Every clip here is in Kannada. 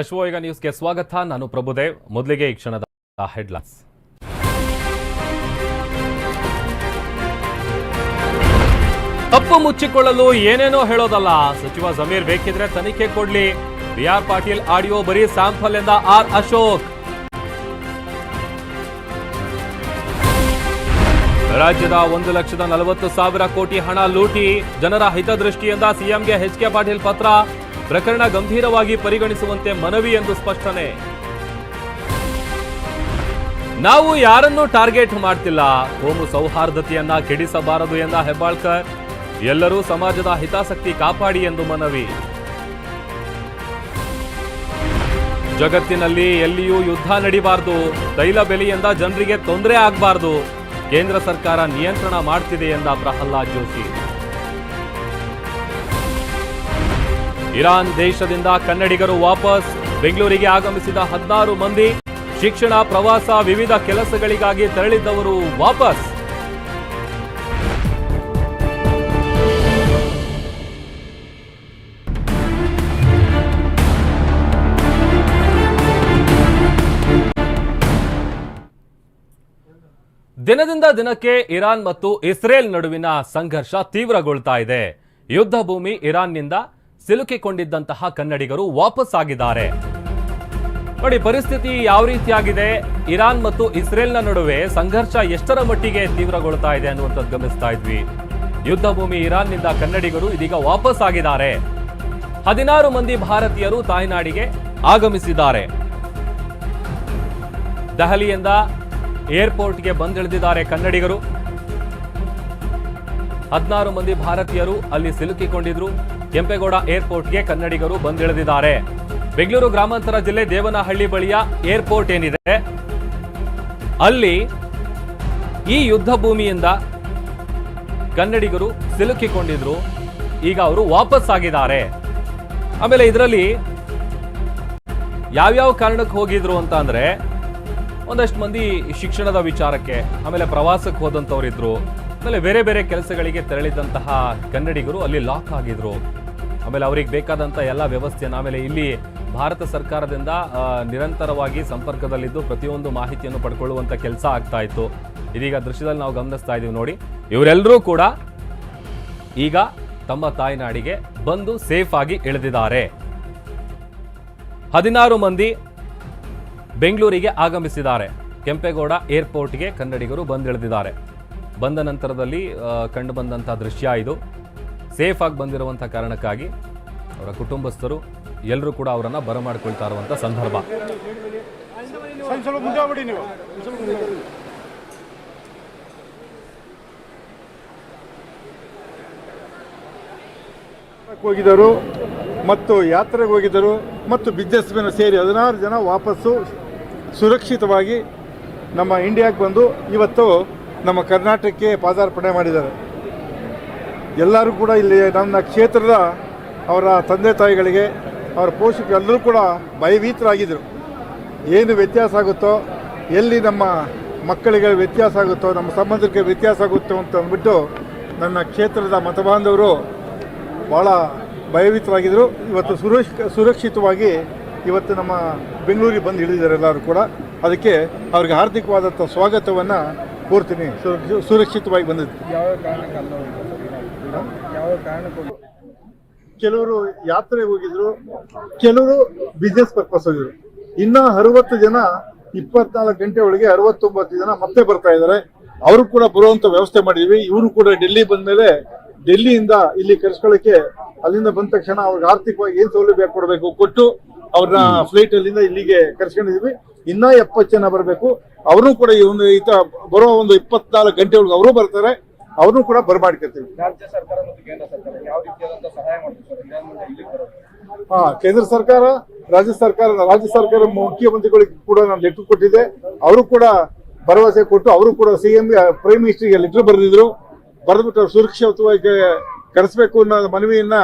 ಅಶ್ವಯೋಗ ನ್ಯೂಸ್ಗೆ ಸ್ವಾಗತ. ನಾನು ಪ್ರಭುದೇವ್. ಮೊದಲಿಗೆ ಈ ಕ್ಷಣದ ಹೆಡ್ಲೈನ್ಸ್. ತಪ್ಪು ಮುಚ್ಚಿಕೊಳ್ಳಲು ಏನೇನೋ ಹೇಳೋದಲ್ಲ. ಸಚಿವ ಜಮೀರ್ ಬೇಕಿದ್ರೆ ತನಿಖೆ ಕೊಡ್ಲಿ. ಬಿಆರ್ ಪಾಟೀಲ್ ಆಡಿಯೋ ಬರೀ ಸ್ಯಾಂಪಲ್ ಎಂದ ಆರ್. ಅಶೋಕ್. ರಾಜ್ಯದ ಒಂದು ಲಕ್ಷದ ನಲವತ್ತು ಸಾವಿರ ಕೋಟಿ ಹಣ ಲೂಟಿ. ಜನರ ಹಿತದೃಷ್ಟಿಯಿಂದ ಸಿಎಂಗೆ ಎಚ್ ಕೆ ಪಾಟೀಲ್ ಪತ್ರ. ಪ್ರಕರಣ ಗಂಭೀರವಾಗಿ ಪರಿಗಣಿಸುವಂತೆ ಮನವಿ ಎಂದು ಸ್ಪಷ್ಟನೆ. ನಾವು ಯಾರನ್ನೂ ಟಾರ್ಗೆಟ್ ಮಾಡ್ತಿಲ್ಲ? ಕೋಮು ಸೌಹಾರ್ದತೆಯನ್ನ ಕೆಡಿಸಬಾರದು ಎಂದ ಹೆಬ್ಬಾಳ್ಕರ್. ಎಲ್ಲರೂ ಸಮಾಜದ ಹಿತಾಸಕ್ತಿ ಕಾಪಾಡಿ ಎಂದು ಮನವಿ. ಜಗತ್ತಿನಲ್ಲಿ ಎಲ್ಲಿಯೂ ಯುದ್ಧ ನಡಿಬಾರದು. ತೈಲ ಬೆಲೆಯಿಂದ ಜನರಿಗೆ ತೊಂದರೆ ಆಗಬಾರದು. ಕೇಂದ್ರ ಸರ್ಕಾರ ನಿಯಂತ್ರಣ ಮಾಡ್ತಿದೆ ಎಂದ ಪ್ರಹ್ಲಾದ್ ಜೋಶಿ. ಇರಾನ್ ದೇಶದಿಂದ ಕನ್ನಡಿಗರು ವಾಪಸ್ ಬೆಂಗಳೂರಿಗೆ ಆಗಮಿಸಿದ ಹದಿನಾರು ಮಂದಿ ಶಿಕ್ಷಣ, ಪ್ರವಾಸ, ವಿವಿಧ ಕೆಲಸಗಳಿಗಾಗಿ ತೆರಳಿದ್ದವರು ವಾಪಸ್. ದಿನದಿಂದ ದಿನಕ್ಕೆ ಇರಾನ್ ಮತ್ತು ಇಸ್ರೇಲ್ ನಡುವಿನ ಸಂಘರ್ಷ ತೀವ್ರಗೊಳ್ತಾ ಇದೆ. ಯುದ್ಧ ಭೂಮಿ ಇರಾನ್ನಿಂದ ಸಿಲುಕಿಕೊಂಡಿದ್ದಂತಹ ಕನ್ನಡಿಗರು ವಾಪಸ್ ಆಗಿದ್ದಾರೆ. ನೋಡಿ, ಪರಿಸ್ಥಿತಿ ಯಾವ ರೀತಿಯಾಗಿದೆ? ಇರಾನ್ ಮತ್ತು ಇಸ್ರೇಲ್ನ ನಡುವೆ ಸಂಘರ್ಷ ಎಷ್ಟರ ಮಟ್ಟಿಗೆ ತೀವ್ರಗೊಳ್ತಾ ಇದೆ ಅನ್ನುವಂಥದ್ದು ಗಮನಿಸ್ತಾ ಇದ್ವಿ. ಯುದ್ಧ ಭೂಮಿ ಇರಾನ್ನಿಂದ ಕನ್ನಡಿಗರು ಇದೀಗ ವಾಪಸ್ ಆಗಿದ್ದಾರೆ. ಹದಿನಾರು ಮಂದಿ ಭಾರತೀಯರು ತಾಯ್ನಾಡಿಗೆ ಆಗಮಿಸಿದ್ದಾರೆ. ದೆಹಲಿಯಿಂದ ಏರ್ಪೋರ್ಟ್ಗೆ ಬಂದಿಳಿದಿದ್ದಾರೆ ಕನ್ನಡಿಗರು. ಹದಿನಾರು ಮಂದಿ ಭಾರತೀಯರು ಅಲ್ಲಿ ಸಿಲುಕಿಕೊಂಡಿದ್ರು. ಕೆಂಪೇಗೌಡ ಏರ್ಪೋರ್ಟ್ಗೆ ಕನ್ನಡಿಗರು ಬಂದಿಳಿದಿದ್ದಾರೆ. ಬೆಂಗಳೂರು ಗ್ರಾಮಾಂತರ ಜಿಲ್ಲೆ ದೇವನಹಳ್ಳಿ ಬಳಿಯ ಏರ್ಪೋರ್ಟ್ ಏನಿದೆ? ಅಲ್ಲಿ ಈ ಯುದ್ಧ ಭೂಮಿಯಿಂದ ಕನ್ನಡಿಗರು ಸಿಲುಕಿಕೊಂಡಿದ್ರು. ಈಗ ಅವರು ವಾಪಸ್ ಆಗಿದ್ದಾರೆ. ಆಮೇಲೆ ಇದರಲ್ಲಿ ಯಾವ್ಯಾವ ಕಾರಣಕ್ಕೆ ಹೋಗಿದ್ರು ಅಂತ ಅಂದ್ರೆ, ಒಂದಷ್ಟು ಮಂದಿ ಶಿಕ್ಷಣದ ವಿಚಾರಕ್ಕೆ, ಆಮೇಲೆ ಪ್ರವಾಸಕ್ಕೆ ಹೋದಂಥವ್ರಿದ್ರು. ಆಮೇಲೆ ಬೇರೆ ಬೇರೆ ಕೆಲಸಗಳಿಗೆ ತೆರಳಿದಂತಹ ಕನ್ನಡಿಗರು ಅಲ್ಲಿ ಲಾಕ್ ಆಗಿದ್ರು. ಆಮೇಲೆ ಅವರಿಗೆ ಬೇಕಾದಂಥ ಎಲ್ಲ ವ್ಯವಸ್ಥೆಯನ್ನು ಆಮೇಲೆ ಇಲ್ಲಿ ಭಾರತ ಸರ್ಕಾರದಿಂದ ನಿರಂತರವಾಗಿ ಸಂಪರ್ಕದಲ್ಲಿದ್ದು ಪ್ರತಿಯೊಂದು ಮಾಹಿತಿಯನ್ನು ಪಡ್ಕೊಳ್ಳುವಂಥ ಕೆಲಸ ಆಗ್ತಾ ಇತ್ತು. ಇದೀಗ ದೃಶ್ಯದಲ್ಲಿ ನಾವು ಗಮನಿಸ್ತಾ ಇದ್ದೀವಿ ನೋಡಿ. ಇವರೆಲ್ಲರೂ ಕೂಡ ಈಗ ತಮ್ಮ ತಾಯ್ನಾಡಿಗೆ ಬಂದು ಸೇಫ್ ಆಗಿ ಇಳಿದಿದ್ದಾರೆ. ಹದಿನಾರು ಮಂದಿ ಬೆಂಗಳೂರಿಗೆ ಆಗಮಿಸಿದ್ದಾರೆ. ಕೆಂಪೇಗೌಡ ಏರ್ಪೋರ್ಟ್ಗೆ ಕನ್ನಡಿಗರು ಬಂದಿಳಿದಿದ್ದಾರೆ. ಬಂದ ನಂತರದಲ್ಲಿ ಕಂಡುಬಂದಂಥ ಕಂಡು ಬಂದಂಥ ದೃಶ್ಯ ಇದು. ಸೇಫ್ ಆಗಿ ಬಂದಿರುವಂಥ ಕಾರಣಕ್ಕಾಗಿ ಅವರ ಕುಟುಂಬಸ್ಥರು ಎಲ್ಲರೂ ಕೂಡ ಅವರನ್ನು ಬರಮಾಡಿಕೊಳ್ತಾ ಇರುವಂಥ ಸಂದರ್ಭ. ಹೋಗಿದ್ದರು ಮತ್ತು ಯಾತ್ರೆಗೆ ಹೋಗಿದ್ದರು ಮತ್ತು ಬಿಸ್ನೆಸ್ ಮೆನ್ ಸೇರಿ ಹದಿನಾರು ಜನ ವಾಪಸ್ಸು ಸುರಕ್ಷಿತವಾಗಿ ನಮ್ಮ ಇಂಡಿಯಾಗೆ ಬಂದು ಇವತ್ತು ನಮ್ಮ ಕರ್ನಾಟಕಕ್ಕೆ ಪಾದಾರ್ಪಣೆ ಮಾಡಿದ್ದಾರೆ ಎಲ್ಲರೂ ಕೂಡ ಇಲ್ಲಿ ನನ್ನ ಕ್ಷೇತ್ರದ ಅವರ ತಂದೆ ತಾಯಿಗಳಿಗೆ, ಅವರ ಪೋಷಕರು ಎಲ್ಲರೂ ಕೂಡ ಭಯಭೀತರಾಗಿದ್ದರು ಏನು ವ್ಯತ್ಯಾಸ ಆಗುತ್ತೋ, ಎಲ್ಲಿ ನಮ್ಮ ಮಕ್ಕಳಿಗೆ ವ್ಯತ್ಯಾಸ ಆಗುತ್ತೋ, ನಮ್ಮ ಸಂಬಂಧಕ್ಕೆ ವ್ಯತ್ಯಾಸ ಆಗುತ್ತೋ ಅಂತ ಅಂದ್ಬಿಟ್ಟು ನನ್ನ ಕ್ಷೇತ್ರದ ಮತಬಾಂಧವರು ಭಾಳ ಭಯಭೀತರಾಗಿದ್ದರು ಇವತ್ತು ಸುರಕ್ಷ, ಸುರಕ್ಷಿತವಾಗಿ ಇವತ್ತು ನಮ್ಮ ಬೆಂಗಳೂರಿಗೆ ಬಂದು ಇಳಿದಿದ್ದಾರೆ ಎಲ್ಲರೂ ಕೂಡ. ಅದಕ್ಕೆ ಅವ್ರಿಗೆ ಹಾರ್ದಿಕವಾದಂಥ ಸ್ವಾಗತವನ್ನು ಕೋರ್ತೀನಿ. ಸುರಕ್ಷ- ಸುರಕ್ಷಿತವಾಗಿ ಅಲ್ಲ ಯಾವ ಕಾರಣಕ್ಕೂ ಕೆಲವರು ಯಾತ್ರೆ ಹೋಗಿದ್ರು, ಕೆಲವರು ಬಿಸ್ನೆಸ್ ಪರ್ಪಸ್ ಹೋಗಿದ್ರು. ಇನ್ನ ಅರವತ್ತು ಜನ ಇಪ್ಪತ್ನಾಲ್ಕು ಗಂಟೆ ಒಳಗೆ ಅರವತ್ತೊಂಬತ್ತು ಜನ ಮತ್ತೆ ಬರ್ತಾ ಇದ್ದಾರೆ. ಅವರು ಕೂಡ ಬರುವಂತ ವ್ಯವಸ್ಥೆ ಮಾಡಿದ್ವಿ. ಇವರು ಕೂಡ ಡೆಲ್ಲಿ ಬಂದ ಮೇಲೆ ಡೆಲ್ಲಿಯಿಂದ ಇಲ್ಲಿ ಕರೆಸ್ಕೊಳ್ಳಕ್ಕೆ ಅಲ್ಲಿಂದ ಬಂದ ತಕ್ಷಣ ಅವ್ರಿಗೆ ಆರ್ಥಿಕವಾಗಿ ಏನ್ ಸೌಲಭ್ಯ ಕೊಡಬೇಕು ಕೊಟ್ಟು ಅವ್ರನ್ನ ಫ್ಲೈಟ್ ಅಲ್ಲಿಂದ ಇಲ್ಲಿಗೆ ಕರ್ಸ್ಕೊಂಡಿದೀವಿ. ಇನ್ನ ಎಪ್ಪತ್ತು ಜನ ಬರಬೇಕು. ಅವರು ಕೂಡ ಈ ಒಂದು ಈತ ಬರೋ ಒಂದು ಇಪ್ಪತ್ನಾಲ್ಕು ಗಂಟೆ ಒಳಗೆ ಅವರು ಬರ್ತಾರೆ. ಅವ್ರನ್ನೂ ಕೂಡ ಬರಮಾಡ್ಕೊತೀವಿ ರಾಜ್ಯ ಸರ್ಕಾರ ಮತ್ತು ಕೇಂದ್ರ ಸರ್ಕಾರ ಯಾವ ರೀತಿಯಾದಂತಹ ಸಹಾಯ ಹಾ ಕೇಂದ್ರ ಸರ್ಕಾರ ರಾಜ್ಯ ಸರ್ಕಾರ ರಾಜ್ಯ ಸರ್ಕಾರ ಮುಖ್ಯಮಂತ್ರಿಗಳಿಗೆ ಕೂಡ ನಾನು ಲೆಟರ್ ಕೊಟ್ಟಿದ್ದೆ. ಅವರು ಕೂಡ ಭರವಸೆ ಕೊಟ್ಟು ಅವರು ಕೂಡ ಸಿಎಂ ಪ್ರೈಮ್ ಮಿನಿಸ್ಟರ್ಗೆ ಲೆಟರ್ ಬರೆದಿದ್ರು. ಬರೆದ್ಬಿಟ್ಟು ಅವ್ರು ಸುರಕ್ಷಿತವಾಗಿ ಕರೆಸಬೇಕು ಅನ್ನೋ ಮನವಿಯನ್ನ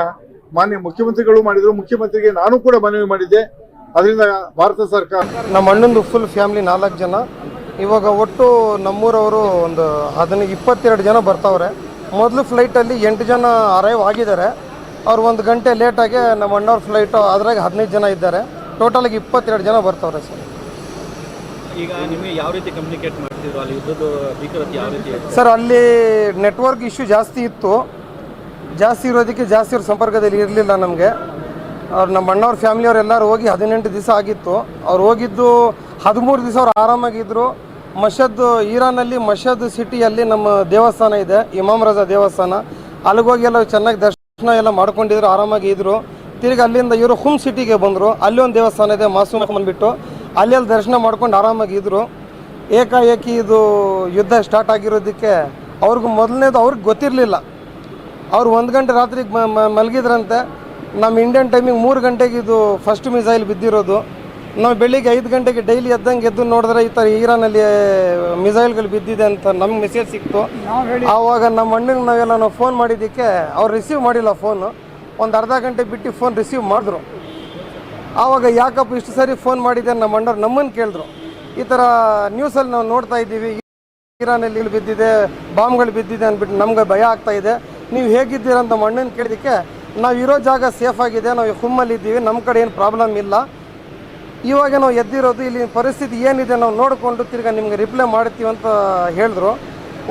ಮಾನ್ಯ ಮುಖ್ಯಮಂತ್ರಿಗಳು ಮಾಡಿದ್ರು. ಮುಖ್ಯಮಂತ್ರಿಗೆ ನಾನು ಕೂಡ ಮನವಿ ಮಾಡಿದ್ದೆ. ಅದರಿಂದ ಭಾರತ ಸರ್ಕಾರ ನಮ್ಮ ಅಣ್ಣಂದು ಫುಲ್ ಫ್ಯಾಮಿಲಿ ನಾಲ್ಕು ಜನ. ಇವಾಗ ಒಟ್ಟು ನಮ್ಮೂರವರು ಒಂದು ಹದಿನೈದು ಇಪ್ಪತ್ತೆರಡು ಜನ ಬರ್ತಾವ್ರೆ. ಮೊದಲು ಫ್ಲೈಟಲ್ಲಿ ಎಂಟು ಜನ ಅರೈವ್ ಆಗಿದ್ದಾರೆ. ಅವ್ರು ಒಂದು ಗಂಟೆ ಲೇಟಾಗಿ ನಮ್ಮ ಅಣ್ಣವ್ರ ಫ್ಲೈಟು ಅದ್ರಾಗ ಹದಿನೈದು ಜನ ಇದ್ದಾರೆ. ಟೋಟಲಾಗಿ ಇಪ್ಪತ್ತೆರಡು ಜನ ಬರ್ತಾವ್ರೆ ಸರ್. ಈಗ ನಿಮಗೆ ಯಾವ ರೀತಿ ಕಮ್ಯುನಿಕೇಟ್ ಮಾಡ್ತಿದ್ರು? ಅಲ್ಲಿ ಯುದ್ಧದ ಭೀಕರತೆ ಯಾವ ರೀತಿ ಸರ್ ಅಲ್ಲಿ ನೆಟ್ವರ್ಕ್ ಇಶ್ಯೂ ಜಾಸ್ತಿ ಇತ್ತು. ಜಾಸ್ತಿ ಇರೋದಕ್ಕೆ ಜಾಸ್ತಿ ಅವ್ರ ಸಂಪರ್ಕದಲ್ಲಿ ಇರಲಿಲ್ಲ ನಮಗೆ. ಅವ್ರು ನಮ್ಮ ಅಣ್ಣವ್ರ ಫ್ಯಾಮಿಲಿಯವ್ರು ಎಲ್ಲರೂ ಹೋಗಿ ಹದಿನೆಂಟು ದಿವಸ ಆಗಿತ್ತು. ಅವ್ರು ಹೋಗಿದ್ದು ಹದಿಮೂರು ದಿವಸ ಅವ್ರು ಆರಾಮಾಗಿದ್ದರು ಮಷದ್ ಈರಾನಲ್ಲಿ ಮಷದ್ ಸಿಟಿಯಲ್ಲಿ ನಮ್ಮ ದೇವಸ್ಥಾನ ಇದೆ, ಇಮಾಮ್ ರಜಾ ದೇವಸ್ಥಾನ. ಅಲ್ಲಿಗೋಗಿ ಎಲ್ಲ ಚೆನ್ನಾಗಿ ದರ್ಶನ ಎಲ್ಲ ಮಾಡ್ಕೊಂಡಿದ್ರು, ಆರಾಮಾಗಿ ಇದ್ರು. ತಿರ್ಗಿ ಅಲ್ಲಿಂದ ಇವರು ಹುಮ್ ಸಿಟಿಗೆ ಬಂದರು. ಅಲ್ಲಿ ಒಂದು ದೇವಸ್ಥಾನ ಇದೆ, ಮಾಸೂಮ್ ಬಂದುಬಿಟ್ಟು ಅಲ್ಲಿ ಅಲ್ಲಿ ದರ್ಶನ ಮಾಡ್ಕೊಂಡು ಆರಾಮಾಗಿ ಇದ್ರು. ಏಕಾಏಕಿ ಇದು ಯುದ್ಧ ಸ್ಟಾರ್ಟ್ ಆಗಿರೋದಕ್ಕೆ ಅವ್ರಿಗೂ ಮೊದಲನೇದು ಅವ್ರಿಗೆ ಗೊತ್ತಿರಲಿಲ್ಲ. ಅವ್ರು ಒಂದು ಗಂಟೆ ರಾತ್ರಿ ಮಲಗಿದ್ರಂತೆ. ನಮ್ಮ ಇಂಡಿಯನ್ ಟೈಮಿಗೆ ಮೂರು ಗಂಟೆಗೆ ಇದು ಫಸ್ಟ್ ಮಿಸೈಲ್ ಬಿದ್ದಿರೋದು. ನಾವು ಬೆಳಿಗ್ಗೆ ಐದು ಗಂಟೆಗೆ ಡೈಲಿ ಎದ್ದಂಗೆ ಎದ್ದು ನೋಡಿದ್ರೆ ಈ ಥರ ಈರಾನಲ್ಲಿ ಮಿಸೈಲ್ಗಳು ಬಿದ್ದಿದೆ ಅಂತ ನಮ್ಗೆ ಮೆಸೇಜ್ ಸಿಕ್ತು. ಆವಾಗ ನಮ್ಮ ಅಣ್ಣನ ನಾವೆಲ್ಲ ನಾವು ಫೋನ್ ಮಾಡಿದ್ದಕ್ಕೆ ಅವ್ರು ರಿಸೀವ್ ಮಾಡಿಲ್ಲ ಫೋನು ಒಂದು ಅರ್ಧ ಗಂಟೆ ಬಿಟ್ಟು ಫೋನ್ ರಿಸೀವ್ ಮಾಡಿದ್ರು. ಆವಾಗ ಯಾಕಪ್ಪ ಇಷ್ಟು ಸರಿ ಫೋನ್ ಮಾಡಿದ್ದೆ ನಮ್ಮ ಅಣ್ಣವ್ರು ನಮ್ಮನ್ನು ಕೇಳಿದ್ರು. ಈ ಥರ ನ್ಯೂಸಲ್ಲಿ ನಾವು ನೋಡ್ತಾ ಇದ್ದೀವಿ ಈರಾನಲ್ಲಿ ಇಲ್ಲಿ ಬಿದ್ದಿದೆ ಬಾಂಬ್ಗಳು ಬಿದ್ದಿದೆ ಅಂದ್ಬಿಟ್ಟು ನಮ್ಗೆ ಭಯ ಆಗ್ತಾ ಇದೆ. ನೀವು ಹೇಗಿದ್ದೀರಾ ಅಂತ ನಮ್ಮ ಅಣ್ಣನ ಕೇಳಿದ್ದಕ್ಕೆ ನಾವು ಇರೋ ಜಾಗ ಸೇಫ್ ಆಗಿದೆ, ನಾವು ಹುಮ್ಮಲ್ಲಿ ಇದ್ದೀವಿ, ನಮ್ಮ ಕಡೆ ಏನು ಪ್ರಾಬ್ಲಮ್ ಇಲ್ಲ. ಇವಾಗ ನಾವು ಎದ್ದಿರೋದು ಇಲ್ಲಿ ಪರಿಸ್ಥಿತಿ ಏನಿದೆ ನಾವು ನೋಡಿಕೊಂಡು ತಿರ್ಗ ನಿಮ್ಗೆ ರಿಪ್ಲೈ ಮಾಡ್ತೀವಿ ಅಂತ ಹೇಳಿದ್ರು.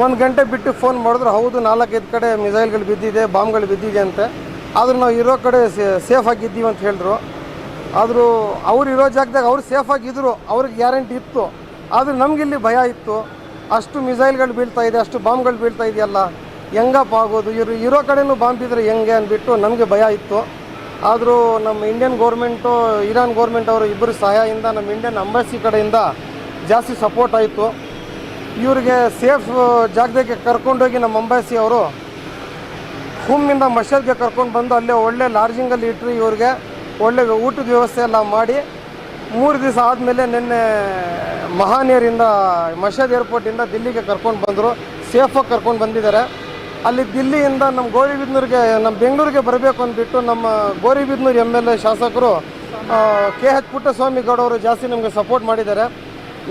ಒಂದು ಗಂಟೆ ಬಿಟ್ಟು ಫೋನ್ ಮಾಡಿದ್ರು, ಹೌದು, ನಾಲ್ಕೈದು ಕಡೆ ಮಿಸೈಲ್ಗಳು ಬಿದ್ದಿದೆ ಬಾಂಬ್ಗಳು ಬಿದ್ದಿದೆ ಅಂತೆ. ಆದರೆ ನಾವು ಇರೋ ಕಡೆ ಸೇಫ್ ಆಗಿದ್ದೀವಿ ಅಂತ ಹೇಳಿದ್ರು. ಆದರೂ ಅವ್ರು ಇರೋ ಜಾಗದಾಗ ಅವ್ರು ಸೇಫ್ ಆಗಿದ್ದರು ಅವ್ರಿಗೆ ಗ್ಯಾರಂಟಿ ಇತ್ತು. ಆದರೂ ನಮಗಿಲ್ಲಿ ಭಯ ಇತ್ತು. ಅಷ್ಟು ಮಿಸೈಲ್ಗಳು ಬೀಳ್ತಾ ಇದೆ, ಅಷ್ಟು ಬಾಂಬ್ಗಳು ಬೀಳ್ತಾ ಇದೆಯಲ್ಲ. ಹೆಂಗಪ್ಪ ಆಗೋದು? ಇವರು ಇರೋ ಕಡೆನೂ ಬಾಂಬ್ ಬಿದ್ದರೆ ಹೆಂಗೆ ಅಂದ್ಬಿಟ್ಟು ನಮಗೆ ಭಯ ಇತ್ತು. ಆದರೂ ನಮ್ಮ ಇಂಡಿಯನ್ ಗೌರ್ಮೆಂಟು ಇರಾನ್ ಗೌರ್ಮೆಂಟ್ ಅವರು ಇಬ್ಬರು ಸಹಾಯದಿಂದ ನಮ್ಮ ಇಂಡಿಯನ್ ಅಂಬಾಸಿ ಕಡೆಯಿಂದ ಜಾಸ್ತಿ ಸಪೋರ್ಟ್ ಆಯಿತು. ಇವರಿಗೆ ಸೇಫ್ ಜಾಗದಾಗೆ ಕರ್ಕೊಂಡೋಗಿ ನಮ್ಮ ಅಂಬಾಸಿ ಅವರು ಹುಮ್ಮಿಂದ ಮಷದ್ಗೆ ಕರ್ಕೊಂಡು ಬಂದು ಅಲ್ಲೇ ಒಳ್ಳೆ ಲಾಡ್ಜಿಂಗಲ್ಲಿ ಇಟ್ಟರು ಇವ್ರಿಗೆ. ಒಳ್ಳೆ ಊಟದ ವ್ಯವಸ್ಥೆ ಎಲ್ಲ ಮಾಡಿ. ಮೂರು ದಿವಸ ಆದಮೇಲೆ ನಿನ್ನೆ ಮಹಾನೇರಿಂದ ಮಷದ್ ಏರ್ಪೋರ್ಟಿಂದ ದಿಲ್ಲಿಗೆ ಕರ್ಕೊಂಡು ಬಂದರು. ಸೇಫಾಗಿ ಕರ್ಕೊಂಡು ಬಂದಿದ್ದಾರೆ. ಅಲ್ಲಿ ದಿಲ್ಲಿಯಿಂದ ನಮ್ಮ ಗೋರಿಬಿದ್ನೂರಿಗೆ, ನಮ್ಮ ಬೆಂಗಳೂರಿಗೆ ಬರಬೇಕು ಅಂದ್ಬಿಟ್ಟು ನಮ್ಮ ಗೋರಿಬಿದ್ನೂರು ಎಂ ಎಲ್ ಎ ಶಾಸಕರು ಕೆ ಎಚ್ ಪುಟ್ಟಸ್ವಾಮಿ ಗೌಡ ಅವರು ಜಾಸ್ತಿ ನಮಗೆ ಸಪೋರ್ಟ್ ಮಾಡಿದ್ದಾರೆ.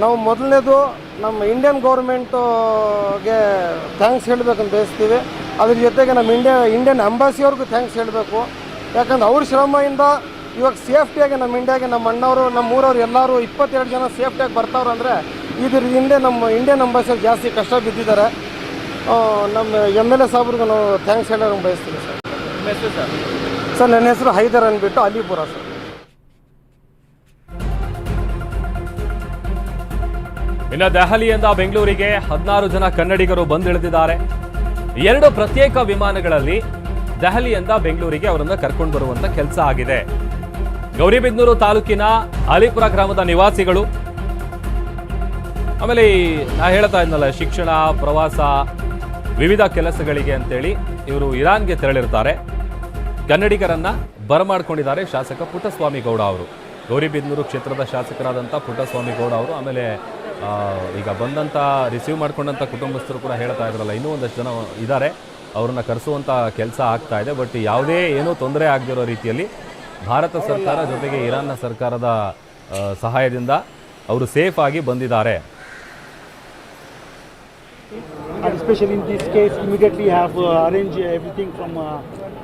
ನಾವು ಮೊದಲನೇದು ನಮ್ಮ ಇಂಡಿಯನ್ ಗೌರ್ಮೆಂಟ್ಗೆ ಥ್ಯಾಂಕ್ಸ್ ಹೇಳಬೇಕಂತ ಬಯಸ್ತೀವಿ. ಅದ್ರ ಜೊತೆಗೆ ನಮ್ಮ ಇಂಡಿಯಾ, ಇಂಡಿಯನ್ ಅಂಬಾಸಿಯವ್ರಿಗೂ ಥ್ಯಾಂಕ್ಸ್ ಹೇಳಬೇಕು. ಯಾಕಂದ್ರೆ ಅವ್ರ ಶ್ರಮದಿಂದ ಇವಾಗ ಸೇಫ್ಟಿಯಾಗಿ ನಮ್ಮ ಇಂಡಿಯಾಗೆ ನಮ್ಮ ಅಣ್ಣವರು, ನಮ್ಮ ಊರವ್ರು ಎಲ್ಲರೂ ಇಪ್ಪತ್ತೆರಡು ಜನ ಸೇಫ್ಟಿಯಾಗಿ ಬರ್ತಾವ್ರು ಅಂದರೆ ಇದ್ರ ಹಿಂದೆ ನಮ್ಮ ಇಂಡಿಯನ್ ಅಂಬಾಸಿಯರ್ ಜಾಸ್ತಿ ಕಷ್ಟ ಬಿದ್ದಿದ್ದಾರೆ. ನಮ್ಮ ಎಂ ಎಲ್ ಎ ಸಾಬ್ರಿಗೂ ನಾವು ಥ್ಯಾಂಕ್ಸ್ ಹೇಳೋಣ ಬಯಸ್ತೀನಿ ಸರ್. ಸರ್? ಸರ್ ನನ್ನ ಹೆಸರು ಹೈದರ್ ಅಂದ್ಬಿಟ್ಟು ಅಲಿಪುರ ಸರ್. ಇನ್ನು ದೆಹಲಿಯಿಂದ ಬೆಂಗಳೂರಿಗೆ ಹದಿನಾರು ಜನ ಕನ್ನಡಿಗರು ಬಂದಿಳಿದಿದ್ದಾರೆ. ಎರಡು ಪ್ರತ್ಯೇಕ ವಿಮಾನಗಳಲ್ಲಿ ದೆಹಲಿಯಿಂದ ಬೆಂಗಳೂರಿಗೆ ಅವರನ್ನು ಕರ್ಕೊಂಡು ಬರುವಂತ ಕೆಲಸ ಆಗಿದೆ. ಗೌರಿಬಿದನೂರು ತಾಲೂಕಿನ ಅಲಿಪುರ ಗ್ರಾಮದ ನಿವಾಸಿಗಳು. ಆಮೇಲೆ ನಾ ಹೇಳ್ತಾ ಇದ್ನಲ್ಲ ಶಿಕ್ಷಣ ಪ್ರವಾಸ ವಿವಿಧ ಕೆಲಸಗಳಿಗೆ ಅಂತೇಳಿ ಇವರು ಇರಾನ್ಗೆ ತೆರಳಿರ್ತಾರೆ ಕನ್ನಡಿಗರನ್ನ ಬರಮಾಡ್ಕೊಂಡಿದ್ದಾರೆ ಶಾಸಕ ಪುಟ್ಟಸ್ವಾಮಿ ಗೌಡ ಅವರು. ಗೌರಿಬಿದನೂರು ಕ್ಷೇತ್ರದ ಶಾಸಕರಾದಂಥ ಪುಟ್ಟಸ್ವಾಮಿ ಗೌಡ ಅವರು ಆಮೇಲೆ ಈಗ ಬಂದಂಥ ರಿಸೀವ್ ಮಾಡ್ಕೊಂಡಂಥ ಕುಟುಂಬಸ್ಥರು ಕೂಡ ಹೇಳ್ತಾ ಇದ್ರಲ್ಲ, ಇನ್ನೂ ಒಂದಷ್ಟು ಜನ ಇದ್ದಾರೆ. ಅವ್ರನ್ನ ಕರೆಸುವಂಥ ಕೆಲಸ ಆಗ್ತಾ ಇದೆ, ಬಟ್ ಯಾವುದೇ ಏನೂ ತೊಂದರೆ ಆಗದಿರೋ ರೀತಿಯಲ್ಲಿ ಭಾರತ ಸರ್ಕಾರ ಜೊತೆಗೆ ಇರಾನ್ನ ಸರ್ಕಾರದ ಸಹಾಯದಿಂದ ಅವರು ಸೇಫ್ ಆಗಿ ಬಂದಿದ್ದಾರೆ. And especially in this case, immediately have uh, arranged everything from uh,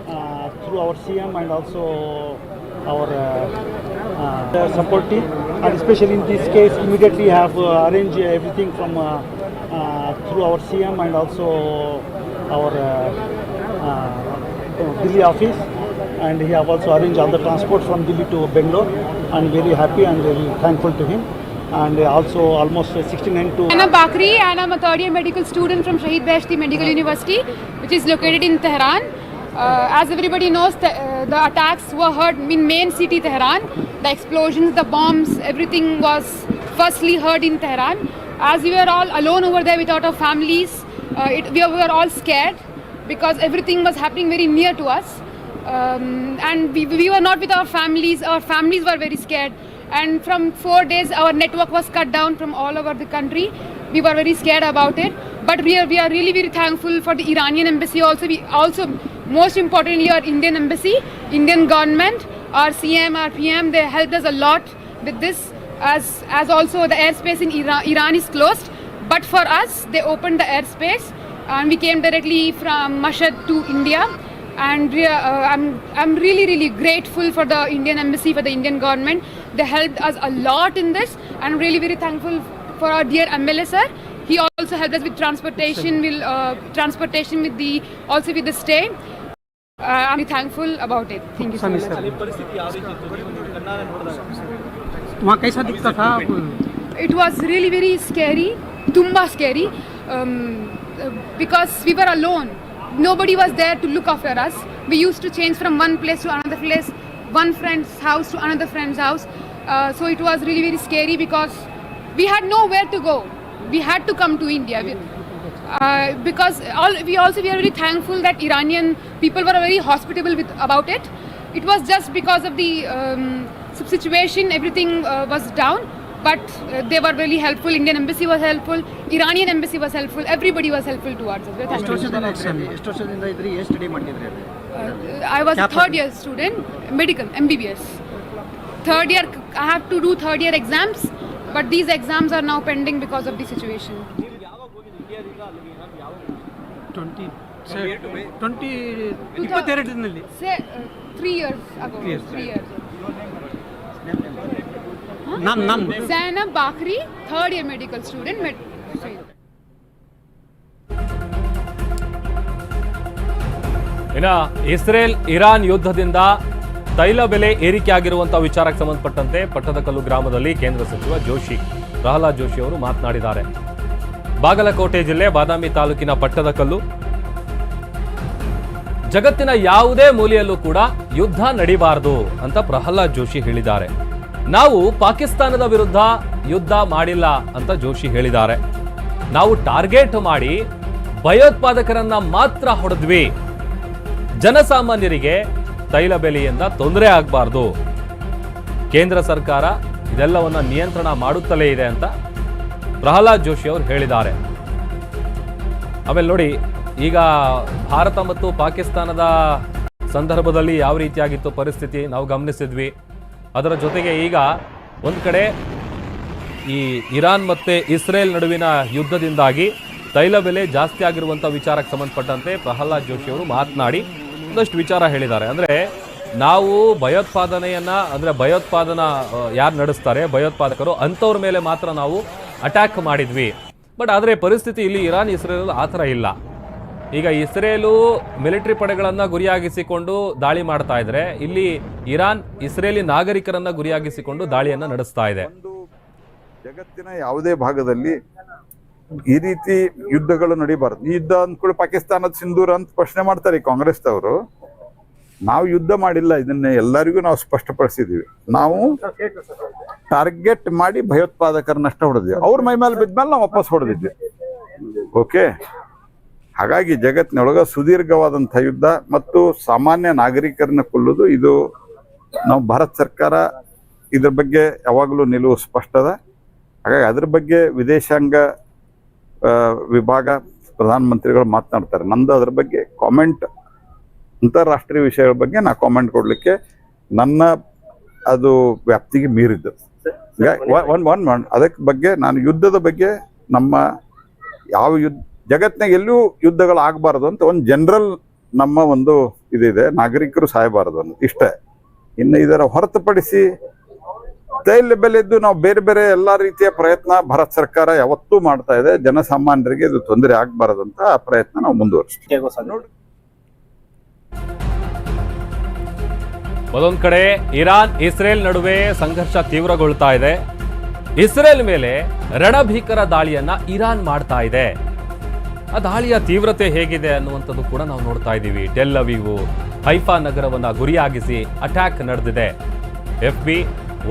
uh, through our CM and also our uh, support team. And especially in this case, immediately have arranged everything from through our CM and also our Delhi office. And he have also arranged all the transport from Delhi to Bangalore. And very happy and very thankful to him. And also almost 69 to Anna Bakri and I'm a third year medical student from Shahid Beheshti Medical University, which is located in Tehran. Uh, as everybody knows, the, uh, the attacks were heard in main city Tehran. The explosions, the bombs, everything was firstly heard in Tehran. As we were all alone over there without our families, uh, it, we, were, we were all scared because everything was happening very near to us. Um, and we, we were not with our families. Our families were very scared. And from four days, our network was cut down from all over the country. We were very scared about it. But we are, we are really very thankful for the Iranian embassy. Also, we also most importantly, our Indian embassy, Indian government, our CM, our PM, they helped us a lot with this. As as also the airspace in Iran, Iran is closed. But for us, they opened the airspace, and we came directly from Mashhad to India and uh, I'm I'm really really grateful for the Indian embassy for the Indian government. They helped us a lot in this, and I'm really very thankful for our dear MLA sir. He also helped us with transportation, will uh, transportation with the also with the stay. Uh, I'm thankful about it. Thank you so much. वहाँ कैसा दिखता था It was really very scary, tumba scary, um, uh, because we were alone. Nobody was there to look after us. We used to change from one place to another place, one friend's house to another friend's house. Uh, so it was really very scary because we had nowhere to go. We had to come to India. We- uh, because all, we also we are very thankful that Iranian people were very hospitable with about it. It was just because of the um, situation, everything uh, was down, but uh, they were really helpful. Indian embassy was helpful, Iranian embassy was helpful. Everybody was helpful towards us. ಎಷ್ಟು ವರ್ಷದಿಂದ ಇದ್ರಿ ಎಷ್ಟು ಸ್ಟಡಿ ಮಾಡಿದ್ರಿ Uh, I was a third year student, medical MBBS. Third year, I have to do third year exams, but these exams are now pending because of the situation. Twenty twenty ಇಪ್ಪತ್ತೆರಡರಲ್ಲಿ Say uh, three years ago. Three years. ನಾನು ನನ್ Zainab Bakri, third year medical student. Med- sorry. ಇನ್ನ ಇಸ್ರೇಲ್ ಇರಾನ್ ಯುದ್ಧದಿಂದ ತೈಲ ಬೆಲೆ ಏರಿಕೆ ವಿಚಾರಕ್ಕೆ ಸಂಬಂಧಪಟ್ಟಂತೆ ಪಟ್ಟದಕಲ್ಲು ಗ್ರಾಮದಲ್ಲಿ ಕೇಂದ್ರ ಸಚಿವ ಜೋಶಿ ಪ್ರಹ್ಲಾದ್ ಜೋಶಿ ಅವರು ಮಾತನಾಡಿದ್ದಾರೆ ಬಾಗಲಕೋಟೆ ಜಿಲ್ಲೆ ಬಾದಾಮಿ ತಾಲೂಕಿನ ಪಟ್ಟದಕಲ್ಲು ಜಗತ್ತಿನ ಯಾವುದೇ ಮೂಲೆಯಲ್ಲೂ ಕೂಡ ಯುದ್ಧ ನಡಿಬಾರದು ಅಂತ ಪ್ರಹ್ಲಾದ್ ಜೋಶಿ ಹೇಳಿದ್ದಾರೆ ನಾವು ಪಾಕಿಸ್ತಾನದ ವಿರುದ್ಧ ಯುದ್ಧ ಮಾಡಿಲ್ಲ ಅಂತ ಜೋಶಿ ಹೇಳಿದ್ದಾರೆ. ನಾವು ಟಾರ್ಗೆಟ್ ಮಾಡಿ ಭಯೋತ್ಪಾದಕರನ್ನ ಮಾತ್ರ ಹೊಡೆದ್ವಿ. ಜನಸಾಮಾನ್ಯರಿಗೆ ತೈಲ ಬೆಲೆಯಿಂದ ತೊಂದರೆ ಆಗಬಾರ್ದು. ಕೇಂದ್ರ ಸರ್ಕಾರ ಇದೆಲ್ಲವನ್ನ ನಿಯಂತ್ರಣ ಮಾಡುತ್ತಲೇ ಇದೆ ಅಂತ ಪ್ರಹ್ಲಾದ್ ಜೋಶಿ ಅವರು ಹೇಳಿದ್ದಾರೆ. ಆಮೇಲೆ ನೋಡಿ, ಈಗ ಭಾರತ ಮತ್ತು ಪಾಕಿಸ್ತಾನದ ಸಂದರ್ಭದಲ್ಲಿ ಯಾವ ರೀತಿಯಾಗಿತ್ತು ಪರಿಸ್ಥಿತಿ ನಾವು ಗಮನಿಸಿದ್ವಿ. ಅದರ ಜೊತೆಗೆ ಈಗ ಒಂದು ಕಡೆ ಈ ಇರಾನ್ ಮತ್ತು ಇಸ್ರೇಲ್ ನಡುವಿನ ಯುದ್ಧದಿಂದಾಗಿ ತೈಲ ಬೆಲೆ ಜಾಸ್ತಿ ಆಗಿರುವಂಥ ವಿಚಾರಕ್ಕೆ ಸಂಬಂಧಪಟ್ಟಂತೆ ಪ್ರಹ್ಲಾದ್ ಜೋಶಿ ಅವರು ಮಾತನಾಡಿ ಒಂದಷ್ಟು ವಿಚಾರ ಹೇಳಿದ್ದಾರೆ. ಅಂದರೆ ನಾವು ಭಯೋತ್ಪಾದನೆಯನ್ನು, ಅಂದರೆ ಭಯೋತ್ಪಾದನಾ ಯಾರು ನಡೆಸ್ತಾರೆ, ಭಯೋತ್ಪಾದಕರು ಅಂಥವ್ರ ಮೇಲೆ ಮಾತ್ರ ನಾವು ಅಟ್ಯಾಕ್ ಮಾಡಿದ್ವಿ. ಬಟ್ ಆದರೆ ಪರಿಸ್ಥಿತಿ ಇಲ್ಲಿ ಇರಾನ್ ಇಸ್ರೇಲ್ ಆ ಥರ ಇಲ್ಲ. ಈಗ ಇಸ್ರೇಲು ಮಿಲಿಟರಿ ಪಡೆಗಳನ್ನ ಗುರಿಯಾಗಿಸಿಕೊಂಡು ದಾಳಿ ಮಾಡ್ತಾ ಇದ್ರೆ ಇಲ್ಲಿ ಇರಾನ್ ಇಸ್ರೇಲಿ ನಾಗರಿಕರನ್ನ ಗುರಿಯಾಗಿಸಿಕೊಂಡು ದಾಳಿಯನ್ನ ನಡೆಸ್ತಾ ಇದೆ. ಜಗತ್ತಿನ ಯಾವುದೇ ಭಾಗದಲ್ಲಿ ಈ ರೀತಿ ಯುದ್ಧಗಳು ನಡೀಬಾರದು. ಈ ಯುದ್ಧ ಅಂದ್ಕೊಳ್ಳಿ ಪಾಕಿಸ್ತಾನದ ಸಿಂಧೂರ್ ಅಂತ ಪ್ರಶ್ನೆ ಮಾಡ್ತಾರೆ ಕಾಂಗ್ರೆಸ್ ಕಾಂಗ್ರೆಸ್ದವರು ನಾವು ಯುದ್ಧ ಮಾಡಿಲ್ಲ, ಇದನ್ನ ಎಲ್ಲರಿಗೂ ನಾವು ಸ್ಪಷ್ಟಪಡಿಸಿದೀವಿ. ನಾವು ಟಾರ್ಗೆಟ್ ಮಾಡಿ ಭಯೋತ್ಪಾದಕರನ್ನಷ್ಟ ಹೊಡೆದ್ವಿ. ಅವ್ರ ಮೈ ಮೇಲೆ ಬಿದ್ಮೇಲೆ ನಾವು ವಾಪಸ್ ಹೊಡೆದಿದ್ವಿ. ಓಕೆ? ಹಾಗಾಗಿ ಜಗತ್ತಿನೊಳಗ ಸುದೀರ್ಘವಾದಂಥ ಯುದ್ಧ ಮತ್ತು ಸಾಮಾನ್ಯ ನಾಗರಿಕರನ್ನ ಕೊಲ್ಲುವುದು ಇದು ನಾವು ಭಾರತ ಸರ್ಕಾರ ಇದ್ರ ಬಗ್ಗೆ ಯಾವಾಗಲೂ ನಿಲುವು ಸ್ಪಷ್ಟದ. ಹಾಗಾಗಿ ಅದ್ರ ಬಗ್ಗೆ ವಿದೇಶಾಂಗ ವಿಭಾಗ ಪ್ರಧಾನಮಂತ್ರಿಗಳು ಮಾತನಾಡ್ತಾರೆ. ನಂದು ಅದ್ರ ಬಗ್ಗೆ ಕಾಮೆಂಟ್ ಅಂತಾರಾಷ್ಟ್ರೀಯ ವಿಷಯಗಳ ಬಗ್ಗೆ ನಾ ಕಾಮೆಂಟ್ ಕೊಡಲಿಕ್ಕೆ ನನ್ನ ಅದು ವ್ಯಾಪ್ತಿಗೆ ಮೀರಿದ್ದು. ಒನ್ ಒನ್ ಒನ್ ಅದಕ್ಕೆ ಬಗ್ಗೆ ನಾನು ಯುದ್ಧದ ಬಗ್ಗೆ ನಮ್ಮ ಯಾವ ಯುದ್ಧ ಜಗತ್ತಿನಾಗ ಎಲ್ಲೂ ಯುದ್ಧಗಳು ಆಗಬಾರದು ಅಂತ ಒಂದು ಜನರಲ್ ನಮ್ಮ ಒಂದು ಇದಿದೆ. ನಾಗರಿಕರು ಸಾಯಬಾರದು ಅನ್ನೋದು ಇಷ್ಟೇ. ಇನ್ನು ಇದರ ಹೊರತುಪಡಿಸಿ ತೈಲ ಬೆಲೆದ್ದು ನಾವು ಬೇರೆ ಬೇರೆ ಎಲ್ಲ ರೀತಿಯ ಪ್ರಯತ್ನ ಭಾರತ ಸರ್ಕಾರ ಯಾವತ್ತೂ ಮಾಡ್ತಾ ಇದೆ. ಜನಸಾಮಾನ್ಯರಿಗೆ ಇದು ತೊಂದರೆ ಆಗಬಾರದು ಅಂತ ಆ ಪ್ರಯತ್ನ ನಾವು ಮುಂದುವರಿಸ್ತೀವಿ. ನೋಡಿ. ಮತ್ತೊಂದು ಕಡೆ ಇರಾನ್ ಇಸ್ರೇಲ್ ನಡುವೆ ಸಂಘರ್ಷ ತೀವ್ರಗೊಳ್ತಾ ಇದೆ. ಇಸ್ರೇಲ್ ಮೇಲೆ ರಣಭೀಕರ ದಾಳಿಯನ್ನ ಇರಾನ್ ಮಾಡ್ತಾ ಇದೆ. ಆ ದಾಳಿಯ ತೀವ್ರತೆ ಹೇಗಿದೆ ಅನ್ನುವಂಥದ್ದು ಕೂಡ ನಾವು ನೋಡ್ತಾ ಇದ್ದೀವಿ. ಟೆಲ್ ಅವಿವು ಹೈಫಾ ನಗರವನ್ನು ಗುರಿಯಾಗಿಸಿ ಅಟ್ಯಾಕ್ ನಡೆದಿದೆ. F B